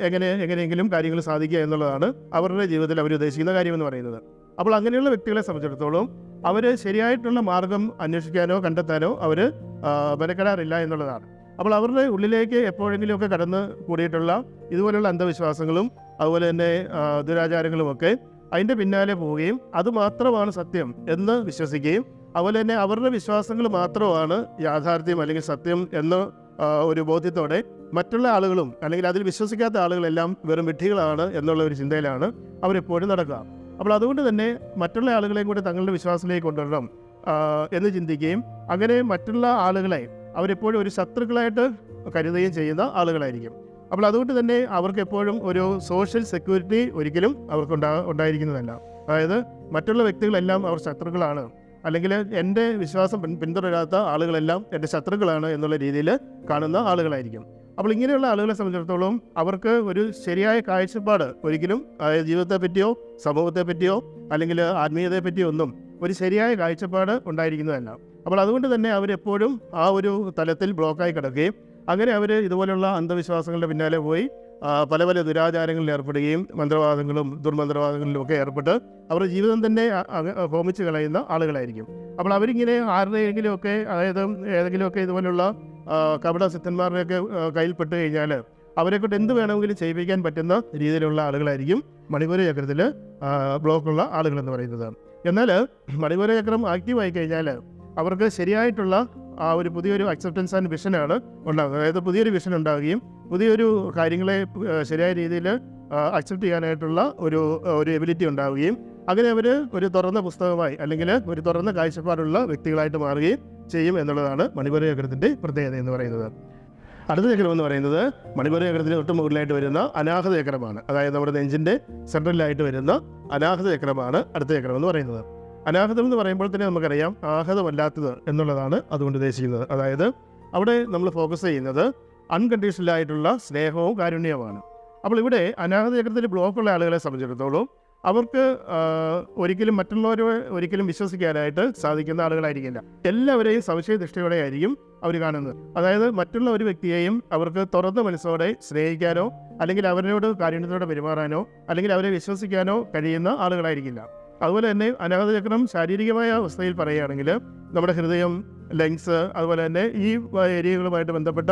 എങ്ങനെ എങ്ങനെയെങ്കിലും കാര്യങ്ങൾ സാധിക്കുക എന്നുള്ളതാണ് അവരുടെ ജീവിതത്തിൽ അവർ ഉദ്ദേശിക്കുന്ന കാര്യമെന്ന് പറയുന്നത്. അപ്പോൾ അങ്ങനെയുള്ള വ്യക്തികളെ സംബന്ധിച്ചിടത്തോളം അവർ ശരിയായിട്ടുള്ള മാർഗം അന്വേഷിക്കാനോ കണ്ടെത്താനോ അവർ മെനക്കെടാറില്ല എന്നുള്ളതാണ്. അപ്പോൾ അവരുടെ ഉള്ളിലേക്ക് എപ്പോഴെങ്കിലുമൊക്കെ കടന്ന് കൂടിയിട്ടുള്ള ഇതുപോലുള്ള അന്ധവിശ്വാസങ്ങളും അതുപോലെ തന്നെ ദുരാചാരങ്ങളുമൊക്കെ അതിന്റെ പിന്നാലെ പോവുകയും അത് മാത്രമാണ് സത്യം എന്ന് വിശ്വസിക്കുകയും അതുപോലെ തന്നെ അവരുടെ വിശ്വാസങ്ങൾ മാത്രമാണ് യാഥാർത്ഥ്യം അല്ലെങ്കിൽ സത്യം എന്ന ഒരു ബോധ്യത്തോടെ മറ്റുള്ള ആളുകളും അല്ലെങ്കിൽ അതിൽ വിശ്വസിക്കാത്ത ആളുകളെല്ലാം വെറും വിഡ്ഢികളാണ് എന്നുള്ള ഒരു ചിന്തയിലാണ് അവരെപ്പോഴും നടക്കുക. അപ്പോൾ അതുകൊണ്ട് തന്നെ മറ്റുള്ള ആളുകളെയും കൂടി തങ്ങളുടെ വിശ്വാസത്തിലേക്ക് കൊണ്ടുവരണം എന്ന് ചിന്തിക്കുകയും അങ്ങനെ മറ്റുള്ള ആളുകളെ അവരെപ്പോഴും ഒരു ശത്രുക്കളായിട്ട് കരുതുകയും ചെയ്യുന്ന ആളുകളായിരിക്കും. അപ്പോൾ അതുകൊണ്ട് തന്നെ അവർക്ക് എപ്പോഴും ഒരു സോഷ്യൽ സെക്യൂരിറ്റി ഒരിക്കലും അവർക്ക് ഉണ്ടാ ഉണ്ടായിരിക്കുന്നതല്ല. അതായത് മറ്റുള്ള വ്യക്തികളെല്ലാം അവർ ശത്രുക്കളാണ്. അല്ലെങ്കിൽ എന്റെ വിശ്വാസം പിൻ- പിന്തുടരാത്ത ആളുകളെല്ലാം എന്റെ ശത്രുക്കളാണ് എന്നുള്ള രീതിയിൽ കാണുന്ന ആളുകളായിരിക്കും. അപ്പോൾ ഇങ്ങനെയുള്ള ആളുകളെ സംബന്ധിച്ചിടത്തോളം അവർക്ക് ഒരു ശരിയായ കാഴ്ചപ്പാട് ഒരിക്കലും ജീവിതത്തെ പറ്റിയോ സമൂഹത്തെ പറ്റിയോ അല്ലെങ്കിൽ ആത്മീയതയെ പറ്റിയോ ഒന്നും ഒരു ശരിയായ കാഴ്ചപ്പാട് ഉണ്ടായിരിക്കുന്നതല്ല അപ്പോൾ അതുകൊണ്ട് തന്നെ അവരെപ്പോഴും ആ ഒരു തലത്തിൽ ബ്ലോക്കായി കിടക്കുകയും അങ്ങനെ അവർ ഇതുപോലുള്ള അന്ധവിശ്വാസങ്ങളുടെ പിന്നാലെ പോയി പല പല ദുരാചാരങ്ങളിൽ ഏർപ്പെടുകയും മന്ത്രവാദങ്ങളും ദുർമന്ത്രവാദങ്ങളിലും ഒക്കെ ഏർപ്പെട്ട് അവരുടെ ജീവിതം തന്നെ ഹോമിച്ച് കളയുന്ന ആളുകളായിരിക്കും. അപ്പോൾ അവരിങ്ങനെ ആരുടെയെങ്കിലുമൊക്കെ അതായത് ഏതെങ്കിലുമൊക്കെ ഇതുപോലുള്ള കപട സിദ്ധന്മാരുടെയൊക്കെ കയ്യിൽപ്പെട്ട് കഴിഞ്ഞാൽ അവരെക്കൊണ്ട് എന്ത് വേണമെങ്കിലും ചെയ്യിപ്പിക്കാൻ പറ്റുന്ന രീതിയിലുള്ള ആളുകളായിരിക്കും മണിപൂര ചക്രത്തിൽ ബ്ലോക്കുള്ള ആളുകൾ എന്ന് പറയുന്നത്. എന്നാൽ മണിപൂര ചക്രം ആക്റ്റീവായി കഴിഞ്ഞാൽ അവർക്ക് ശരിയായിട്ടുള്ള ആ ഒരു പുതിയൊരു അക്സെപ്റ്റൻസ് ആൻഡ് വിഷനാണ് ഉണ്ടാകുന്നത് അതായത് പുതിയൊരു വിഷൻ ഉണ്ടാവുകയും പുതിയൊരു കാര്യങ്ങളെ ശരിയായ രീതിയിൽ അക്സെപ്റ്റ് ചെയ്യാനായിട്ടുള്ള ഒരു ഒരു എബിലിറ്റി ഉണ്ടാവുകയും അങ്ങനെ അവർ ഒരു തുറന്ന പുസ്തകമായി അല്ലെങ്കിൽ ഒരു തുറന്ന കാഴ്ചപ്പാടുള്ള വ്യക്തികളായിട്ട് മാറുകയും ചെയ്യും എന്നുള്ളതാണ് മണിപൂര ചക്രത്തിന്റെ പ്രത്യേകത എന്ന് പറയുന്നത്. അടുത്ത ചക്രം എന്ന് പറയുന്നത് മണിപ്പൂർ ചക്രത്തിന് തൊട്ട് മുകളിലായിട്ട് വരുന്ന അനാഹത ചക്രമാണ്. അതായത് നമ്മുടെ നെഞ്ചിന്റെ സെൻട്രലിലായിട്ട് വരുന്ന അനാഹത ചക്രമാണ് അടുത്ത ചക്രം എന്ന് പറയുന്നത്. അനാഹതം എന്ന് പറയുമ്പോൾ തന്നെ നമുക്കറിയാം ആഹതമല്ലാത്തത് എന്നുള്ളതാണ് അതുകൊണ്ട് ഉദ്ദേശിക്കുന്നത്. അതായത് അവിടെ നമ്മൾ ഫോക്കസ് ചെയ്യുന്നത് അൺകണ്ടീഷണലായിട്ടുള്ള സ്നേഹവും കാരുണ്യവുമാണ്. അപ്പോൾ ഇവിടെ അനാഹത ചക്രത്തിൽ ബ്ലോക്കുള്ള ആളുകളെ സംബന്ധിച്ചിടത്തോളം അവർക്ക് ഒരിക്കലും മറ്റുള്ളവരെ ഒരിക്കലും വിശ്വസിക്കാനായിട്ട് സാധിക്കുന്ന ആളുകളായിരിക്കില്ല. എല്ലാവരെയും സംശയദൃഷ്ടിയോടെ ആയിരിക്കും അവർ കാണുന്നത്. അതായത് മറ്റുള്ള ഒരു വ്യക്തിയെയും അവർക്ക് തുറന്ന മനസ്സോടെ സ്നേഹിക്കാനോ അല്ലെങ്കിൽ അവരോട് കാരുണ്യത്തോടെ പെരുമാറാനോ അല്ലെങ്കിൽ അവരെ വിശ്വസിക്കാനോ കഴിയുന്ന ആളുകളായിരിക്കില്ല. അതുപോലെ തന്നെ അനാഥചക്രം ശാരീരികമായ അവസ്ഥയിൽ പറയുകയാണെങ്കിൽ നമ്മുടെ ഹൃദയം ലങ്സ് അതുപോലെ തന്നെ ഈ ഏരിയകളുമായിട്ട് ബന്ധപ്പെട്ട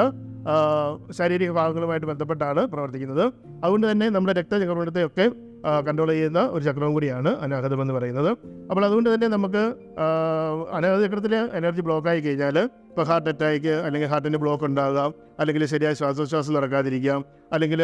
ശാരീരിക ഭാഗങ്ങളുമായിട്ട് ബന്ധപ്പെട്ടാണ് പ്രവർത്തിക്കുന്നത്. അതുകൊണ്ട് തന്നെ നമ്മുടെ രക്തചക്രമണത്തെയൊക്കെ കൺട്രോൾ ചെയ്യുന്ന ഒരു ചക്രവും കൂടിയാണ് അനാഹതം എന്ന് പറയുന്നത്. അപ്പോൾ അതുകൊണ്ട് തന്നെ നമുക്ക് അനാഹത ചക്രത്തിൽ എനർജി ബ്ലോക്ക് ആയി കഴിഞ്ഞാൽ ഇപ്പോൾ ഹാർട്ട് അറ്റാക്ക് അല്ലെങ്കിൽ ഹാർട്ടിന് ബ്ലോക്ക് ഉണ്ടാകാം. അല്ലെങ്കിൽ ശരിയായ ശ്വാസോച്ഛ്വാസം നടക്കാതിരിക്കാം. അല്ലെങ്കിൽ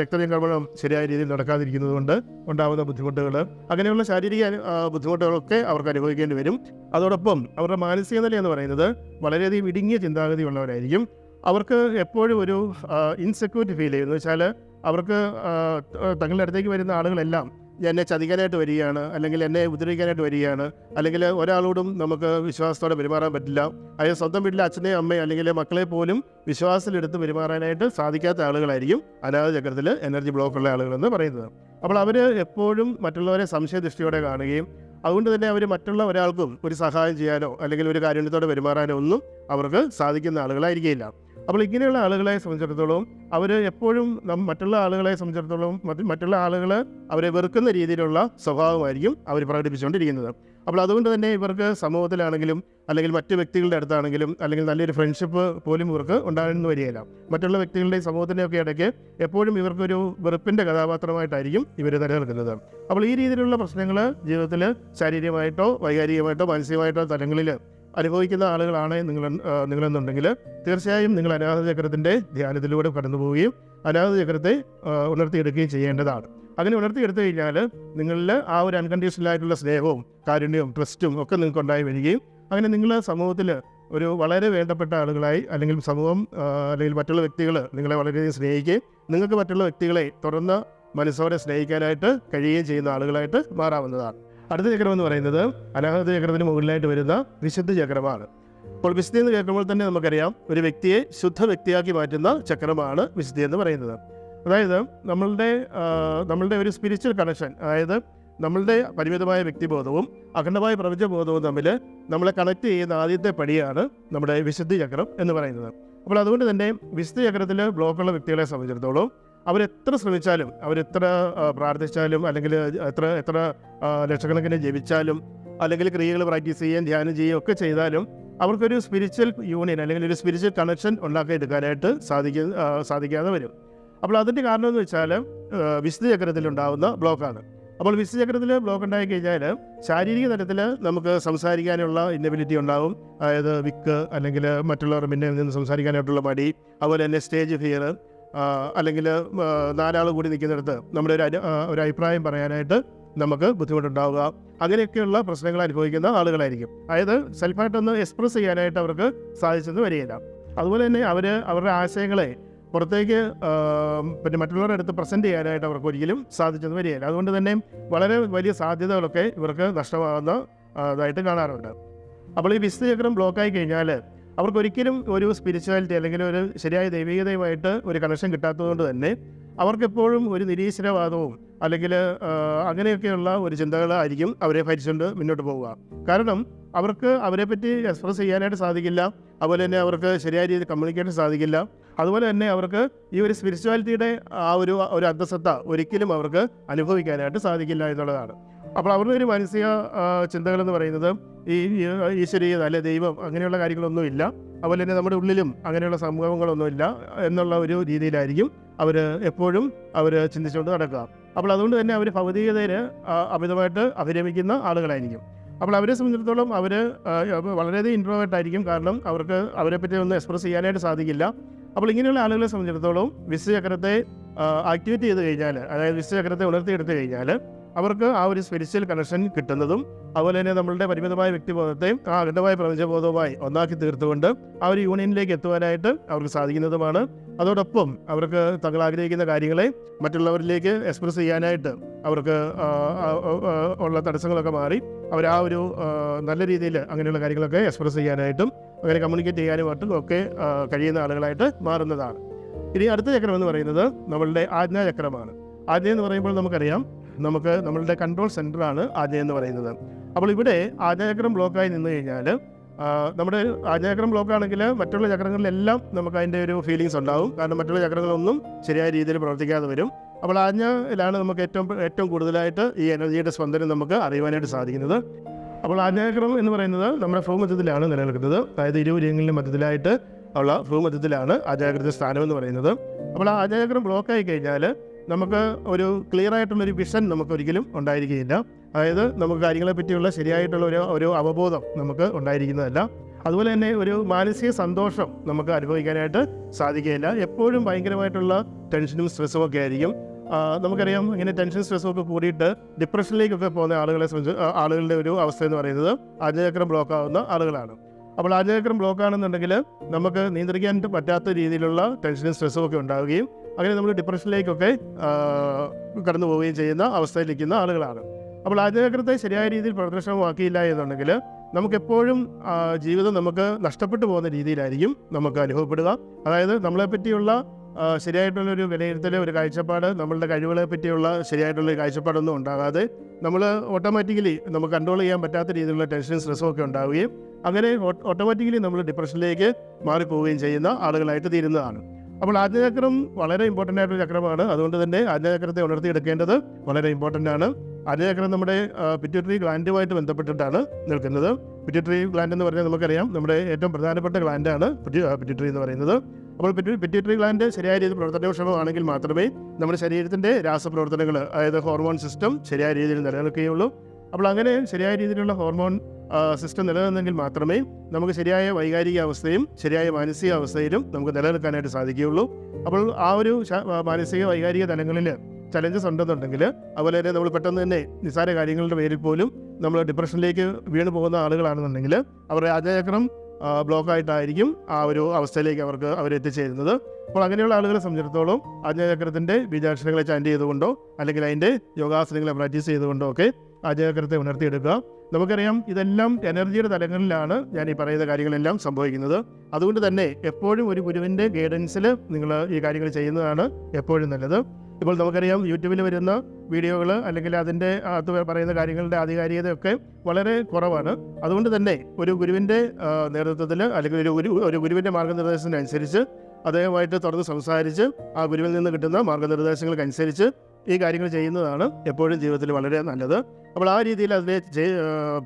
രക്തചംക്രമണം ശരിയായ രീതിയിൽ നടക്കാതിരിക്കുന്നത് കൊണ്ട് ഉണ്ടാകുന്ന ബുദ്ധിമുട്ടുകൾ. അങ്ങനെയുള്ള ശാരീരിക ബുദ്ധിമുട്ടുകളൊക്കെ അവർക്ക് അനുഭവിക്കേണ്ടി വരും. അതോടൊപ്പം അവരുടെ മാനസിക നില എന്ന് പറയുന്നത് വളരെയധികം ഇടുങ്ങിയ ചിന്താഗതി ഉള്ളവരായിരിക്കും അവർക്ക് എപ്പോഴും ഒരു ഇൻസെക്യൂരിറ്റി ഫീൽ ചെയ്യുന്നു. വെച്ചാൽ അവർക്ക് തങ്ങളുടെ അടുത്തേക്ക് വരുന്ന ആളുകളെല്ലാം എന്നെ ചതിക്കാനായിട്ട് വരികയാണ് അല്ലെങ്കിൽ എന്നെ ഉപദ്രവിക്കാനായിട്ട് വരികയാണ് അല്ലെങ്കിൽ ഒരാളോടും നമുക്ക് വിശ്വാസത്തോടെ പെരുമാറാൻ പറ്റില്ല. അതായത് സ്വന്തം വീട്ടിലെ അച്ഛനെയും അമ്മയും അല്ലെങ്കിൽ മക്കളെ പോലും വിശ്വാസത്തിലെടുത്ത് പെരുമാറാനായിട്ട് സാധിക്കാത്ത ആളുകളായിരിക്കും അനാഥ ചക്രത്തിൽ എനർജി ബ്ലോക്കുള്ള ആളുകളെന്ന് പറയുന്നത്. അപ്പോൾ അവർ എപ്പോഴും മറ്റുള്ളവരെ സംശയദൃഷ്ടിയോടെ കാണുകയും അതുകൊണ്ട് തന്നെ അവർ മറ്റുള്ള ഒരാൾക്കും ഒരു സഹായം ചെയ്യാനോ അല്ലെങ്കിൽ ഒരു കാരുണ്യത്തോടെ പെരുമാറാനോ ഒന്നും അവർക്ക് സാധിക്കുന്ന ആളുകളായിരിക്കില്ല അപ്പോൾ ഇങ്ങനെയുള്ള ആളുകളെ സംബന്ധിച്ചിടത്തോളം അവർ എപ്പോഴും മറ്റുള്ള ആളുകളെ സംബന്ധിച്ചിടത്തോളം മറ്റ് മറ്റുള്ള ആളുകൾ അവരെ വെറുക്കുന്ന രീതിയിലുള്ള സ്വഭാവമായിരിക്കും അവർ പ്രകടിപ്പിച്ചുകൊണ്ടിരിക്കുന്നത്. അപ്പോൾ അതുകൊണ്ട് തന്നെ ഇവർക്ക് സമൂഹത്തിലാണെങ്കിലും അല്ലെങ്കിൽ മറ്റ് വ്യക്തികളുടെ അടുത്താണെങ്കിലും അല്ലെങ്കിൽ നല്ലൊരു ഫ്രണ്ട്ഷിപ്പ് പോലും ഇവർക്ക് ഉണ്ടാകുന്ന വരികയില്ല. മറ്റുള്ള വ്യക്തികളുടെയും സമൂഹത്തിന്റെയൊക്കെ ഇടയ്ക്ക് എപ്പോഴും ഇവർക്കൊരു വെറുപ്പിന്റെ കഥാപാത്രമായിട്ടായിരിക്കും ഇവർ നിലനിൽക്കുന്നത്. അപ്പോൾ ഈ രീതിയിലുള്ള പ്രശ്നങ്ങൾ ജീവിതത്തിൽ ശാരീരികമായിട്ടോ വൈകാരികമായിട്ടോ മാനസികമായിട്ടോ തലങ്ങളിൽ അനുഭവിക്കുന്ന ആളുകളാണ് നിങ്ങൾ നിങ്ങളെന്നുണ്ടെങ്കിൽ തീർച്ചയായും നിങ്ങൾ അനാഥ ചക്രത്തിന്റെ ധ്യാനത്തിലൂടെ കടന്നു പോവുകയും അനാഥ ചക്രത്തെ ഉണർത്തിയെടുക്കുകയും ചെയ്യേണ്ടതാണ്. അങ്ങനെ ഉണർത്തിയെടുത്തു കഴിഞ്ഞാൽ നിങ്ങളിൽ ആ ഒരു അൺകണ്ടീഷണൽ ആയിട്ടുള്ള സ്നേഹവും കാരുണ്യവും ട്രസ്റ്റും ഒക്കെ നിങ്ങൾക്ക് ഉണ്ടായി വരികയും അങ്ങനെ നിങ്ങൾ സമൂഹത്തിൽ ഒരു വളരെ വേണ്ടപ്പെട്ട ആളുകളായി അല്ലെങ്കിൽ സമൂഹം അല്ലെങ്കിൽ മറ്റുള്ള വ്യക്തികൾ നിങ്ങളെ വളരെയധികം സ്നേഹിക്കുകയും നിങ്ങൾക്ക് മറ്റുള്ള വ്യക്തികളെ തുറന്ന മനസ്സോടെ സ്നേഹിക്കാനായിട്ട് കഴിയുകയും ചെയ്യുന്ന ആളുകളായിട്ട് മാറാവുന്നതാണ്. അടുത്ത ചക്രം എന്ന് പറയുന്നത് അനാഹത ചക്രത്തിന് മുകളിലായിട്ട് വരുന്ന വിശുദ്ധ ചക്രമാണ്. അപ്പോൾ വിശുദ്ധി എന്ന് കേൾക്കുമ്പോൾ തന്നെ നമുക്കറിയാം ഒരു വ്യക്തിയെ ശുദ്ധ വ്യക്തിയാക്കി മാറ്റുന്ന ചക്രമാണ് വിശുദ്ധി എന്ന് പറയുന്നത്. അതായത് നമ്മളുടെ നമ്മളുടെ ഒരു സ്പിരിച്വൽ കണക്ഷൻ അതായത് നമ്മളുടെ പരിമിതമായ വ്യക്തിബോധവും അഖണ്ഡമായ പ്രപഞ്ചബോധവും തമ്മിൽ നമ്മളെ കണക്ട് ചെയ്യുന്ന ആദ്യത്തെ പടിയാണ് നമ്മുടെ വിശുദ്ധി ചക്രം എന്ന് പറയുന്നത്. അപ്പോൾ അതുകൊണ്ട് തന്നെ വിശുദ്ധ ചക്രത്തിൽ ബ്ലോക്കുള്ള വ്യക്തികളെ സംബന്ധിച്ചിടത്തോളം അവരെത്ര ശ്രമിച്ചാലും അവരെത്ര പ്രാർത്ഥിച്ചാലും അല്ലെങ്കിൽ എത്ര എത്ര ലക്ഷക്കണക്കിന് ജപിച്ചാലും അല്ലെങ്കിൽ ക്രിയകൾ പ്രാക്ടീസ് ചെയ്യുകയും ധ്യാനം ചെയ്യുകയും ഒക്കെ ചെയ്താലും അവർക്കൊരു സ്പിരിച്വൽ യൂണിയൻ അല്ലെങ്കിൽ ഒരു സ്പിരിച്വൽ കണക്ഷൻ ഉണ്ടാക്കി എടുക്കാനായിട്ട് സാധിക്ക സാധിക്കാതെ വരും. അപ്പോൾ അതിന്റെ കാരണം എന്ന് വെച്ചാൽ വിശുദ്ധ ചക്രത്തിലുണ്ടാവുന്ന ബ്ലോക്കാണ് അപ്പോൾ വിശുദ്ധ ചക്രത്തിൽ ബ്ലോക്ക് ഉണ്ടായി കഴിഞ്ഞാൽ ശാരീരിക തലത്തിൽ നമുക്ക് സംസാരിക്കാനുള്ള ഇന്നബിലിറ്റി ഉണ്ടാകും അതായത് വിക്ക് അല്ലെങ്കിൽ മറ്റുള്ളവർ മുന്നിൽ നിന്ന് സംസാരിക്കാനായിട്ടുള്ള മടി അതുപോലെ തന്നെ സ്റ്റേജ് ഫിയർ അല്ലെങ്കിൽ നാലാൾ കൂടി നിൽക്കുന്നിടത്ത് നമ്മുടെ ഒരു ഒരു അഭിപ്രായം പറയാനായിട്ട് നമുക്ക് ബുദ്ധിമുട്ടുണ്ടാവുക. അങ്ങനെയൊക്കെയുള്ള പ്രശ്നങ്ങൾ അനുഭവിക്കുന്ന ആളുകളായിരിക്കും. അതായത് സെൽഫായിട്ടൊന്ന് എക്സ്പ്രസ് ചെയ്യാനായിട്ട് അവർക്ക് സാധിച്ചെന്ന് വരികയില്ല. അതുപോലെ തന്നെ അവർ അവരുടെ ആശയങ്ങളെ പുറത്തേക്ക് പിന്നെ മറ്റുള്ളവരുടെ അടുത്ത് പ്രസന്റ് ചെയ്യാനായിട്ട് അവർക്ക് ഒരിക്കലും സാധിച്ചെന്ന് വരികയില്ല. അതുകൊണ്ട് തന്നെ വളരെ വലിയ സാധ്യതകളൊക്കെ ഇവർക്ക് നഷ്ടമാകുന്ന ഇതായിട്ട് കാണാറുണ്ട്. അപ്പോൾ ഈ വിശുദ്ധചക്രം ബ്ലോക്കായി കഴിഞ്ഞാൽ അവർക്ക് ഒരിക്കലും ഒരു സ്പിരിച്വാലിറ്റി അല്ലെങ്കിൽ ഒരു ശരിയായ ദൈവികതയുമായിട്ട് ഒരു കണക്ഷൻ കിട്ടാത്തതുകൊണ്ട് തന്നെ അവർക്കെപ്പോഴും ഒരു നിരീശ്വരവാദവും അല്ലെങ്കിൽ അങ്ങനെയൊക്കെയുള്ള ഒരു ചിന്തകളായിരിക്കും അവരെ ഭരിച്ചുകൊണ്ട് മുന്നോട്ട് പോവുക. കാരണം അവർക്ക് അവരെപ്പറ്റി എക്സ്പ്രസ് ചെയ്യാനായിട്ട് സാധിക്കില്ല. അതുപോലെ തന്നെ അവർക്ക് ശരിയായ രീതിയിൽ കമ്മ്യൂണിക്കേഷൻ സാധിക്കില്ല. അതുപോലെ തന്നെ അവർക്ക് ഈ ഒരു സ്പിരിച്വാലിറ്റിയുടെ ആ ഒരു ഒരു അന്തസത്ത ഒരിക്കലും അവർക്ക് അനുഭവിക്കാനായിട്ട് സാധിക്കില്ല എന്നുള്ളതാണ്. അപ്പോൾ അവരുടെ ഒരു മാനസിക ചിന്തകളെന്ന് പറയുന്നത് ഈ ഈശ്വരീയത ഈശ്വരീയ അല്ലെ ദൈവം അങ്ങനെയുള്ള കാര്യങ്ങളൊന്നുമില്ല. അതുപോലെ തന്നെ നമ്മുടെ ഉള്ളിലും അങ്ങനെയുള്ള സംഭവങ്ങളൊന്നുമില്ല എന്നുള്ള ഒരു രീതിയിലായിരിക്കും അവർ എപ്പോഴും അവർ ചിന്തിച്ചുകൊണ്ട് നടക്കുക. അപ്പോൾ അതുകൊണ്ട് തന്നെ അവർ ഭൗതികതയിൽ അമിതമായിട്ട് അഭിരമിക്കുന്ന ആളുകളായിരിക്കും. അപ്പോൾ അവരെ സംബന്ധിച്ചിടത്തോളം അവർ വളരെയധികം ഇൻട്രോവേർട്ട് ആയിരിക്കും. കാരണം അവർക്ക് അവരെപ്പറ്റി ഒന്നും എക്സ്പ്രസ് ചെയ്യാനായിട്ട് സാധിക്കില്ല. അപ്പോൾ ഇങ്ങനെയുള്ള ആളുകളെ സംബന്ധിച്ചിടത്തോളം വിശ്വചക്രത്തെ ആക്ടിവേറ്റ് ചെയ്ത് കഴിഞ്ഞാൽ അതായത് വിശ്വചക്രത്തെ ഉണർത്തിയെടുത്ത് കഴിഞ്ഞാൽ അവർക്ക് ആ ഒരു സ്പിരിച്വൽ കണക്ഷൻ കിട്ടുന്നതും അതുപോലെ തന്നെ നമ്മളുടെ പരിമിതമായ വ്യക്തിബോധത്തെയും ആ അഖണ്ഡമായ പ്രപഞ്ചബോധവുമായി ഒന്നാക്കി തീർത്തുകൊണ്ട് ആ ഒരു യൂണിയനിലേക്ക് എത്തുവാനായിട്ട് അവർക്ക് സാധിക്കുന്നതുമാണ്. അതോടൊപ്പം അവർക്ക് തങ്ങൾ ആഗ്രഹിക്കുന്ന കാര്യങ്ങളെ മറ്റുള്ളവരിലേക്ക് എക്സ്പ്രസ് ചെയ്യാനായിട്ട് അവർക്ക് ഉള്ള തടസ്സങ്ങളൊക്കെ മാറി അവർ ആ ഒരു നല്ല രീതിയിൽ അങ്ങനെയുള്ള കാര്യങ്ങളൊക്കെ എക്സ്പ്രസ് ചെയ്യാനായിട്ടും അങ്ങനെ കമ്മ്യൂണിക്കേറ്റ് ചെയ്യാനുമായിട്ടും ഒക്കെ കഴിയുന്ന ആളുകളായിട്ട് മാറുന്നതാണ്. ഇനി അടുത്ത ചക്രം എന്ന് പറയുന്നത് നമ്മളുടെ ആജ്ഞാചക്രമാണ്. ആജ്ഞ എന്ന് പറയുമ്പോൾ നമുക്കറിയാം നമുക്ക് നമ്മളുടെ കൺട്രോൾ സെന്ററാണ് ആജ്ഞ എന്ന് പറയുന്നത്. അപ്പോൾ ഇവിടെ ആജയചക്രം ബ്ലോക്കായി നിന്ന് കഴിഞ്ഞാൽ നമ്മുടെ ആജയചക്രം ബ്ലോക്കാണെങ്കിൽ മറ്റുള്ള ചക്രങ്ങളിലെല്ലാം നമുക്ക് അതിന്റെ ഒരു ഫീലിങ്സ് ഉണ്ടാകും കാരണം മറ്റുള്ള ചക്രങ്ങളൊന്നും ശരിയായ രീതിയിൽ പ്രവർത്തിക്കാതെ വരും. അപ്പോൾ ആജ്ഞയിലാണ് നമുക്ക് ഏറ്റവും ഏറ്റവും കൂടുതലായിട്ട് ഈ എനർജിയുടെ സ്പന്ദനം നമുക്ക് അറിയുവാനായിട്ട് സാധിക്കുന്നത്. അപ്പോൾ ആജ്ഞാചക്രം എന്ന് പറയുന്നത് നമ്മുടെ ഭൂമധ്യത്തിലാണ് നിലനിൽക്കുന്നത്. അതായത് ഇരുപര്യങ്ങളിലും മധ്യത്തിലായിട്ട് ഉള്ള ഭൂമധ്യത്തിലാണ് ആജാഗ്രത സ്ഥാനം എന്ന് പറയുന്നത്. അപ്പോൾ ആ ആജാഗ്രം ബ്ലോക്കായി കഴിഞ്ഞാൽ നമുക്ക് ഒരു ക്ലിയർ ആയിട്ടുള്ളൊരു വിഷൻ നമുക്ക് ഒരിക്കലും ഉണ്ടായിരിക്കുകയില്ല. അതായത് നമുക്ക് കാര്യങ്ങളെ പറ്റിയുള്ള ശരിയായിട്ടുള്ള ഒരു ഒരു അവബോധം നമുക്ക് ഉണ്ടായിരിക്കുന്നതല്ല. അതുപോലെ തന്നെ ഒരു മാനസിക സന്തോഷം നമുക്ക് അനുഭവിക്കാനായിട്ട് സാധിക്കുകയില്ല. എപ്പോഴും ഭയങ്കരമായിട്ടുള്ള ടെൻഷനും സ്ട്രെസ്സും ഒക്കെ ആയിരിക്കും. നമുക്കറിയാം ഇങ്ങനെ ടെൻഷൻ സ്ട്രെസ്സും ഒക്കെ കൂടിയിട്ട് ഡിപ്രഷനിലേക്കൊക്കെ പോകുന്ന ആളുകളെ സംബന്ധിച്ച് ആളുകളുടെ ഒരു അവസ്ഥ എന്ന് പറയുന്നത് ആജ്ഞചക്രം ബ്ലോക്ക് ആവുന്ന ആളുകളാണ്. അപ്പോൾ ആജ്ഞചക്രം ബ്ലോക്ക് ആണെന്നുണ്ടെങ്കിൽ നമുക്ക് നിയന്ത്രിക്കാൻ പറ്റാത്ത രീതിയിലുള്ള ടെൻഷനും സ്ട്രെസ്സും ഒക്കെ ഉണ്ടാവുകയും അങ്ങനെ നമ്മൾ ഡിപ്രഷനിലേക്കൊക്കെ കടന്നു പോവുകയും ചെയ്യുന്ന അവസ്ഥയിലിരിക്കുന്ന ആളുകളാണ്. അപ്പോൾ ആജ്ഞചക്രത്തെ ശരിയായ രീതിയിൽ പ്രദർശനമാക്കിയില്ല എന്നുണ്ടെങ്കിൽ നമുക്കെപ്പോഴും ജീവിതം നമുക്ക് നഷ്ടപ്പെട്ടു പോകുന്ന രീതിയിലായിരിക്കും നമുക്ക് അനുഭവപ്പെടുക. അതായത് നമ്മളെ പറ്റിയുള്ള ആ, ശരിയായിട്ടുള്ളൊരു വിലയിരുത്തൽ ഒരു കാഴ്ചപ്പാട് നമ്മളുടെ കഴിവുകളെ പറ്റിയുള്ള ശരിയായിട്ടുള്ള ഒരു കാഴ്ചപ്പാടൊന്നും ഉണ്ടാകാതെ നമ്മൾ ഓട്ടോമാറ്റിക്കലി നമുക്ക് കൺട്രോൾ ചെയ്യാൻ പറ്റാത്ത രീതിയിലുള്ള ടെൻഷൻ സ്ട്രെസ്സും ഒക്കെ ഉണ്ടാവുകയും അങ്ങനെ ഓട്ടോമാറ്റിക്കലി നമ്മൾ ഡിപ്രഷനിലേക്ക് മാറിപ്പോവുകയും ചെയ്യുന്ന ആളുകളായിട്ട് തീരുന്നതാണ്. അപ്പോൾ ആജ്ഞചക്രം വളരെ ഇമ്പോർട്ടന്റ് ആയിട്ടൊരു ചക്രമാണ്. അതുകൊണ്ട് തന്നെ ആജ്ഞചക്രത്തെ ഉണർത്തിയെടുക്കേണ്ടത് വളരെ ഇമ്പോർട്ടന്റ് ആണ്. ആജ്ഞചക്രം നമ്മുടെ പിറ്റ്യൂട്ടറി ഗ്ലാൻഡുമായിട്ട് ബന്ധപ്പെട്ടിട്ടാണ് നിൽക്കുന്നത്. പിറ്റ്യൂട്ടറി ഗ്ലാൻഡ് എന്ന് പറഞ്ഞാൽ നമുക്കറിയാം നമ്മുടെ ഏറ്റവും പ്രധാനപ്പെട്ട ഗ്ലാൻഡാണ് പിറ്റ്യൂട്ടറി എന്ന് പറയുന്നത്. അപ്പോൾ പിറ്റ്യൂട്ടറി ഗ്ലാൻഡ് ശരിയായ രീതിയിൽ പ്രവർത്തനക്ഷമമാണെങ്കിൽ മാത്രമേ നമ്മുടെ ശരീരത്തിന്റെ രാസപ്രവർത്തനങ്ങൾ അതായത് ഹോർമോൺ സിസ്റ്റം ശരിയായ രീതിയിൽ നിലനിൽക്കുകയുള്ളൂ. അപ്പോൾ അങ്ങനെ ശരിയായ രീതിയിലുള്ള ഹോർമോൺ സിസ്റ്റം നിലനിന്നെങ്കിൽ മാത്രമേ നമുക്ക് ശരിയായ വൈകാരിക അവസ്ഥയും ശരിയായ മാനസിക അവസ്ഥയിലും നമുക്ക് നിലനിൽക്കാനായിട്ട് സാധിക്കുകയുള്ളൂ. അപ്പോൾ ആ ഒരു മാനസിക വൈകാരിക തലങ്ങളിൽ ചലഞ്ചസ് ഉണ്ടെന്നുണ്ടെങ്കിൽ അതുപോലെ തന്നെ നമ്മൾ പെട്ടെന്ന് തന്നെ നിസ്സാര കാര്യങ്ങളുടെ പേരിൽ പോലും നമ്മൾ ഡിപ്രഷനിലേക്ക് വീണ് പോകുന്ന ആളുകളാണെന്നുണ്ടെങ്കിൽ അവരുടെ ആജചക്രം ബ്ലോക്കായിട്ടായിരിക്കും ആ ഒരു അവസ്ഥയിലേക്ക് അവർക്ക് അവരെത്തിച്ചേരുന്നത് അപ്പോൾ അങ്ങനെയുള്ള ആളുകളെ സംബന്ധിച്ചിടത്തോളം ആജ്ഞാചക്രത്തിന്റെ ബീജാക്ഷരങ്ങളെ ചാന്റ് ചെയ്തുകൊണ്ടോ അല്ലെങ്കിൽ അതിന്റെ യോഗാസനങ്ങളെ പ്രാക്ടീസ് ചെയ്തുകൊണ്ടോ ഒക്കെ ആജ്ഞാചക്രത്തെ ഉണർത്തിയെടുക്കുക. നമുക്കറിയാം ഇതെല്ലാം എനർജിയുടെ തലങ്ങളിലാണ് ഞാൻ ഈ പറയുന്ന കാര്യങ്ങളെല്ലാം സംഭവിക്കുന്നത്. അതുകൊണ്ട് തന്നെ എപ്പോഴും ഒരു ഗുരുവിന്റെ ഗൈഡൻസിൽ നിങ്ങൾ ഈ കാര്യങ്ങൾ ചെയ്യുന്നതാണ് എപ്പോഴും നല്ലത്. ഇപ്പോൾ നമുക്കറിയാം യൂട്യൂബിൽ വരുന്ന വീഡിയോകൾ അല്ലെങ്കിൽ അതിന്റെ അകത്ത് പറയുന്ന കാര്യങ്ങളുടെ ആധികാരികതയൊക്കെ വളരെ കുറവാണ്. അതുകൊണ്ട് തന്നെ ഒരു ഗുരുവിന്റെ നേതൃത്വത്തിൽ അല്ലെങ്കിൽ ഒരു ഗുരു ഒരു ഗുരുവിന്റെ മാർഗനിർദ്ദേശത്തിനനുസരിച്ച് അദ്ദേഹമായിട്ട് തുറന്ന് സംസാരിച്ച് ആ ഗുരുവിൽ നിന്ന് കിട്ടുന്ന മാർഗനിർദ്ദേശങ്ങൾക്കനുസരിച്ച് ഈ കാര്യങ്ങൾ ചെയ്യുന്നതാണ് എപ്പോഴും ജീവിതത്തിൽ വളരെ നല്ലത്. അപ്പോൾ ആ രീതിയിൽ അതിനെ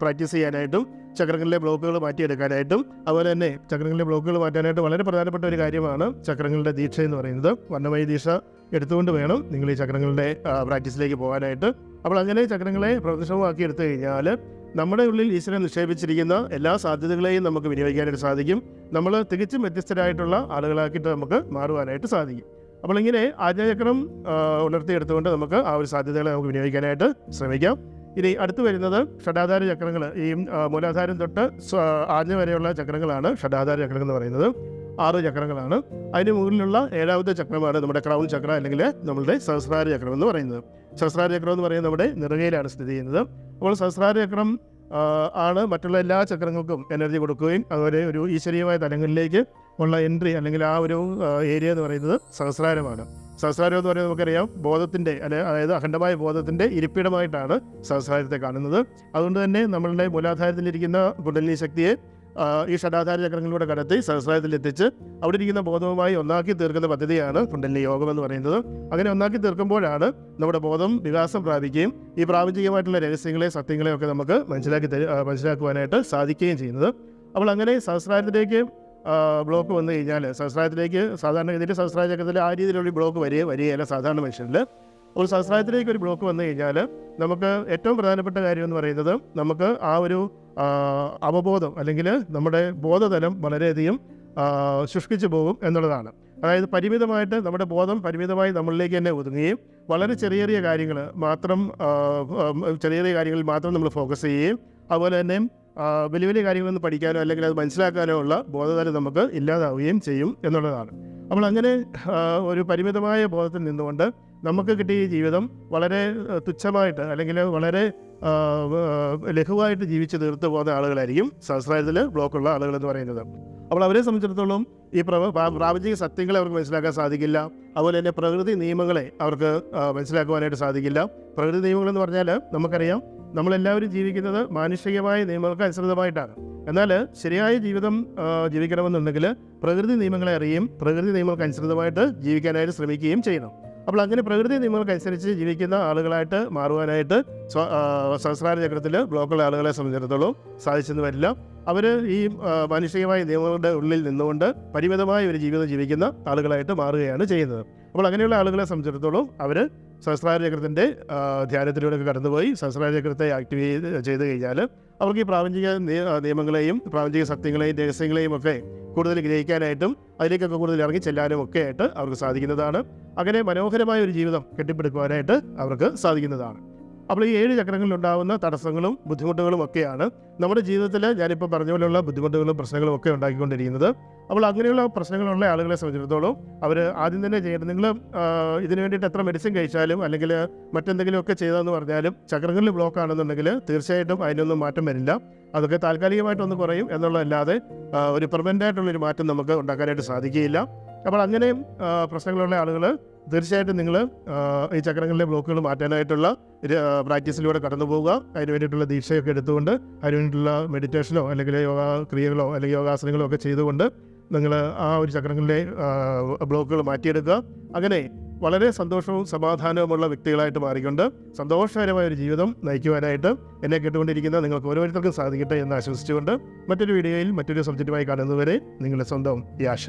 പ്രാക്ടീസ് ചെയ്യാനായിട്ടും ചക്രങ്ങളിലെ ബ്ലോക്കുകൾ മാറ്റിയെടുക്കാനായിട്ടും അതുപോലെ തന്നെ ചക്രങ്ങളിലെ ബ്ലോക്കുകൾ മാറ്റാനായിട്ട് വളരെ പ്രധാനപ്പെട്ട ഒരു കാര്യമാണ് ചക്രങ്ങളുടെ ദീക്ഷ എന്ന് പറയുന്നത്. വർണമയ ദീക്ഷ എടുത്തുകൊണ്ട് വേണം നിങ്ങൾ ഈ ചക്രങ്ങളുടെ പ്രാക്ടീസിലേക്ക് പോകാനായിട്ട്. അപ്പോൾ അങ്ങനെ ചക്രങ്ങളെ പ്രദർശനമാക്കി എടുത്തു കഴിഞ്ഞാൽ നമ്മുടെ ഉള്ളിൽ ഈശ്വരൻ നിക്ഷേപിച്ചിരിക്കുന്ന എല്ലാ സാധ്യതകളെയും നമുക്ക് വിനിയോഗിക്കാനായിട്ട് സാധിക്കും. നമ്മൾ തികച്ചും വ്യത്യസ്തരായിട്ടുള്ള ആളുകളാക്കിയിട്ട് നമുക്ക് മാറുവാനായിട്ട് സാധിക്കും. അപ്പോൾ ഇങ്ങനെ ആജ്ഞാചക്രം ഉണർത്തിയെടുത്തുകൊണ്ട് നമുക്ക് ആ ഒരു സാധ്യതകളെ നമുക്ക് വിനിയോഗിക്കാനായിട്ട് ശ്രമിക്കാം. ഇനി അടുത്ത് വരുന്നത് ഷഡാധാര ചക്രങ്ങൾ ഈ മൂലാധാരം തൊട്ട് ആജ്ഞ വരെയുള്ള ചക്രങ്ങളാണ് ഷഡാധാര ചക്രം എന്ന് പറയുന്നത്. ആറ് ചക്രങ്ങളാണ്. അതിന് മുകളിലുള്ള ഏഴാമത്തെ ചക്രമാണ് നമ്മുടെ ക്രൗൺ ചക്രം അല്ലെങ്കിൽ നമ്മളുടെ സഹസ്രാര ചക്രം എന്ന് പറയുന്നത്. സഹസ്രാര ചക്രം എന്ന് പറയുന്നത് നമ്മുടെ നിറകയിലാണ് സ്ഥിതി ചെയ്യുന്നത്. അപ്പോൾ സഹസ്രാര ചക്രം ആണ് മറ്റുള്ള എല്ലാ ചക്രങ്ങൾക്കും എനർജി കൊടുക്കുകയും അതുപോലെ ഒരു ഈശ്വരീയമായ തലങ്ങളിലേക്ക് ഉള്ള എൻട്രി അല്ലെങ്കിൽ ആ ഒരു ഏരിയ എന്ന് പറയുന്നത് സഹസ്രാരമാണ്. സഹസ്രാരം എന്ന് പറയുന്നത് നമുക്കറിയാം ബോധത്തിന്റെ അല്ലെ അതായത് അഖണ്ഡമായ ബോധത്തിന്റെ ഇരിപ്പിടമായിട്ടാണ് സഹസ്രാരത്തെ കാണുന്നത്. അതുകൊണ്ട് തന്നെ നമ്മളുടെ മൂലാധാരത്തിലിരിക്കുന്ന കുണ്ടലിനി ശക്തിയെ ഈ ഷഡാധാര ചക്രങ്ങളിലൂടെ കടത്തി സഹസ്രായത്തിലെത്തിച്ച് അവിടെ ഇരിക്കുന്ന ബോധവുമായി ഒന്നാക്കി തീർക്കുന്ന പദ്ധതിയാണ് കുണ്ടലിനി യോഗം എന്ന് പറയുന്നത്. അങ്ങനെ ഒന്നാക്കി തീർക്കുമ്പോഴാണ് നമ്മുടെ ബോധം വികാസം പ്രാപിക്കുകയും ഈ പ്രാപഞ്ചികമായിട്ടുള്ള രഹസ്യങ്ങളെ സത്യങ്ങളെ ഒക്കെ നമുക്ക് മനസ്സിലാക്കി മനസ്സിലാക്കുവാനായിട്ട് സാധിക്കുകയും ചെയ്യുന്നത്. അപ്പോൾ അങ്ങനെ സഹസ്രാരത്തിലേക്ക് ബ്ലോക്ക് വന്നു കഴിഞ്ഞാൽ സഹസ്രാരത്തിലേക്ക് സാധാരണഗതിയിൽ സഹസ്രാര ചക്രത്തിൽ ആ രീതിയിലുള്ള ബ്ലോക്ക് വരിക വരികയല്ല സാധാരണ മനുഷ്യരിൽ ഒരു സഹസ്രാരത്തിലേക്ക് ഒരു ബ്ലോക്ക് വന്നു കഴിഞ്ഞാൽ നമുക്ക് ഏറ്റവും പ്രധാനപ്പെട്ട കാര്യം എന്ന് പറയുന്നത് നമുക്ക് ആ ഒരു അവബോധം അല്ലെങ്കിൽ നമ്മുടെ ബോധതലം വളരെയധികം ശുഷ്കിച്ചു പോകും എന്നുള്ളതാണ്. അതായത് പരിമിതമായിട്ട് നമ്മുടെ ബോധം പരിമിതമായി നമ്മളിലേക്ക് തന്നെ ഒതുങ്ങുകയും വളരെ ചെറിയ ചെറിയ കാര്യങ്ങൾ മാത്രം ചെറിയ ചെറിയ കാര്യങ്ങളിൽ മാത്രം നമ്മൾ ഫോക്കസ് ചെയ്യുകയും അതുപോലെ തന്നെ വലിയ വലിയ കാര്യങ്ങളൊന്നും പഠിക്കാനോ അല്ലെങ്കിൽ അത് മനസ്സിലാക്കാനോ ഉള്ള ബോധതലം നമുക്ക് ഇല്ലാതാവുകയും ചെയ്യും എന്നുള്ളതാണ്. അപ്പോൾ അങ്ങനെ ഒരു പരിമിതമായ ബോധത്തിൽ നിന്നുകൊണ്ട് നമുക്ക് കിട്ടിയ ജീവിതം വളരെ തുച്ഛമായിട്ട് അല്ലെങ്കിൽ വളരെ ലഘുവായിട്ട് ജീവിച്ച് തീർത്ത് പോകുന്ന ആളുകളായിരിക്കും സഹസ്രായത്തിൽ ബ്ലോക്കുള്ള ആളുകൾ എന്ന് പറയുന്നത്. അപ്പോൾ അവരെ സംബന്ധിച്ചിടത്തോളം ഈ പ്രാപഞ്ചിക സത്യങ്ങളെ അവർക്ക് മനസ്സിലാക്കാൻ സാധിക്കില്ല. അതുപോലെ തന്നെ പ്രകൃതി നിയമങ്ങളെ അവർക്ക് മനസ്സിലാക്കുവാനായിട്ട് സാധിക്കില്ല. പ്രകൃതി നിയമങ്ങൾ എന്ന് പറഞ്ഞാൽ നമുക്കറിയാം നമ്മളെല്ലാവരും ജീവിക്കുന്നത് മാനുഷികമായ നിയമങ്ങൾക്ക് അനുസൃതമായിട്ടാണ്. എന്നാൽ ശരിയായ ജീവിതം ജീവിക്കണമെന്നുണ്ടെങ്കിൽ പ്രകൃതി നിയമങ്ങളെ അറിയുകയും പ്രകൃതി നിയമങ്ങൾക്ക് അനുസൃതമായിട്ട് ജീവിക്കാനായിട്ട് ശ്രമിക്കുകയും ചെയ്യണം. അപ്പോൾ അങ്ങനെ പ്രകൃതി നിയമങ്ങൾക്കനുസരിച്ച് ജീവിക്കുന്ന ആളുകളായിട്ട് മാറുവാനായിട്ട് സഹസ്രാര ചക്രത്തിൽ ബ്ലോക്കുള്ള ആളുകളെ സംബന്ധിച്ചിടത്തോളം സാധിച്ചെന്ന് വരില്ല. അവർ ഈ മാനുഷികമായ നിയമങ്ങളുടെ ഉള്ളിൽ നിന്നുകൊണ്ട് പരിമിതമായ ഒരു ജീവിതം ജീവിക്കുന്ന ആളുകളായിട്ട് മാറുകയാണ് ചെയ്യുന്നത്. അപ്പോൾ അങ്ങനെയുള്ള ആളുകളെ സംബന്ധിച്ചിടത്തോളം അവർ സഹസ്രാര ചക്രത്തിന്റെ ധ്യാനത്തിലൂടെയൊക്കെ കടന്നുപോയി സഹസ്രാര ചക്രത്തെ ആക്ടിവേറ്റ് ചെയ്ത് കഴിഞ്ഞാൽ അവർക്ക് ഈ പ്രാപഞ്ചിക നിയമങ്ങളെയും പ്രാപഞ്ചിക സത്യങ്ങളെയും രഹസ്യങ്ങളെയും ഒക്കെ കൂടുതൽ ഗ്രഹിക്കാനായിട്ടും അതിലേക്കൊക്കെ കൂടുതൽ ഇറങ്ങി ചെല്ലാനും ഒക്കെ ആയിട്ട് അവർക്ക് സാധിക്കുന്നതാണ്. അങ്ങനെ മനോഹരമായ ഒരു ജീവിതം കെട്ടിപ്പടുക്കുവാനായിട്ട് അവർക്ക് സാധിക്കുന്നതാണ്. അപ്പോൾ ഈ ഏഴ് ചക്രങ്ങളിലുണ്ടാകുന്ന തടസ്സങ്ങളും ബുദ്ധിമുട്ടുകളും ഒക്കെയാണ് നമ്മുടെ ജീവിതത്തിൽ ഞാനിപ്പോൾ പറഞ്ഞ പോലെയുള്ള ബുദ്ധിമുട്ടുകളും പ്രശ്നങ്ങളും ഒക്കെ ഉണ്ടാക്കിക്കൊണ്ടിരിക്കുന്നത്. അപ്പോൾ അങ്ങനെയുള്ള പ്രശ്നങ്ങളുള്ള ആളുകളെ സംബന്ധിച്ചിടത്തോളം അവർ ആദ്യം തന്നെ ചെയ്യേണ്ടത് നിങ്ങൾ ഇതിനു വേണ്ടിയിട്ട് എത്ര മെഡിസിൻ കഴിച്ചാലും അല്ലെങ്കിൽ മറ്റെന്തെങ്കിലുമൊക്കെ ചെയ്തതെന്ന് പറഞ്ഞാലും ചക്രങ്ങളിൽ ബ്ലോക്ക് ആണെന്നുണ്ടെങ്കിൽ തീർച്ചയായിട്ടും അതിനൊന്നും മാറ്റം വരില്ല. അതൊക്കെ താൽക്കാലികമായിട്ടൊന്ന് കുറയും എന്നുള്ളതല്ലാതെ ഒരു പെർമനന്റ് ആയിട്ടുള്ളൊരു മാറ്റം നമുക്ക് ഉണ്ടാക്കാനായിട്ട് സാധിക്കുകയില്ല. അപ്പോൾ അങ്ങനെയും പ്രശ്നങ്ങളുള്ള ആളുകൾ തീർച്ചയായിട്ടും നിങ്ങൾ ഈ ചക്രങ്ങളിലെ ബ്ലോക്കുകൾ മാറ്റാനായിട്ടുള്ള പ്രാക്ടീസിലൂടെ കടന്നു പോവുക. അതിന് വേണ്ടിയിട്ടുള്ള ദീക്ഷയൊക്കെ എടുത്തുകൊണ്ട് അതിന് വേണ്ടിയിട്ടുള്ള മെഡിറ്റേഷനോ അല്ലെങ്കിൽ യോഗ ക്രിയകളോ അല്ലെങ്കിൽ യോഗാസനങ്ങളോ ഒക്കെ ചെയ്തുകൊണ്ട് നിങ്ങൾ ആ ഒരു ചക്രങ്ങളിലെ ബ്ലോക്കുകൾ മാറ്റിയെടുക്കുക. അങ്ങനെ വളരെ സന്തോഷവും സമാധാനവുമുള്ള വ്യക്തികളായിട്ട് മാറിക്കൊണ്ട് സന്തോഷകരമായ ഒരു ജീവിതം നയിക്കുവാനായിട്ട് എന്നെ കേട്ടുകൊണ്ടിരിക്കുന്ന നിങ്ങൾക്ക് ഓരോരുത്തർക്കും സാധിക്കട്ടെ എന്ന് ആശംസിച്ചുകൊണ്ട് മറ്റൊരു വീഡിയോയിൽ മറ്റൊരു സബ്ജക്റ്റുമായി കാണുന്നതുവരെ നിങ്ങളുടെ സ്വന്തം യാഷ.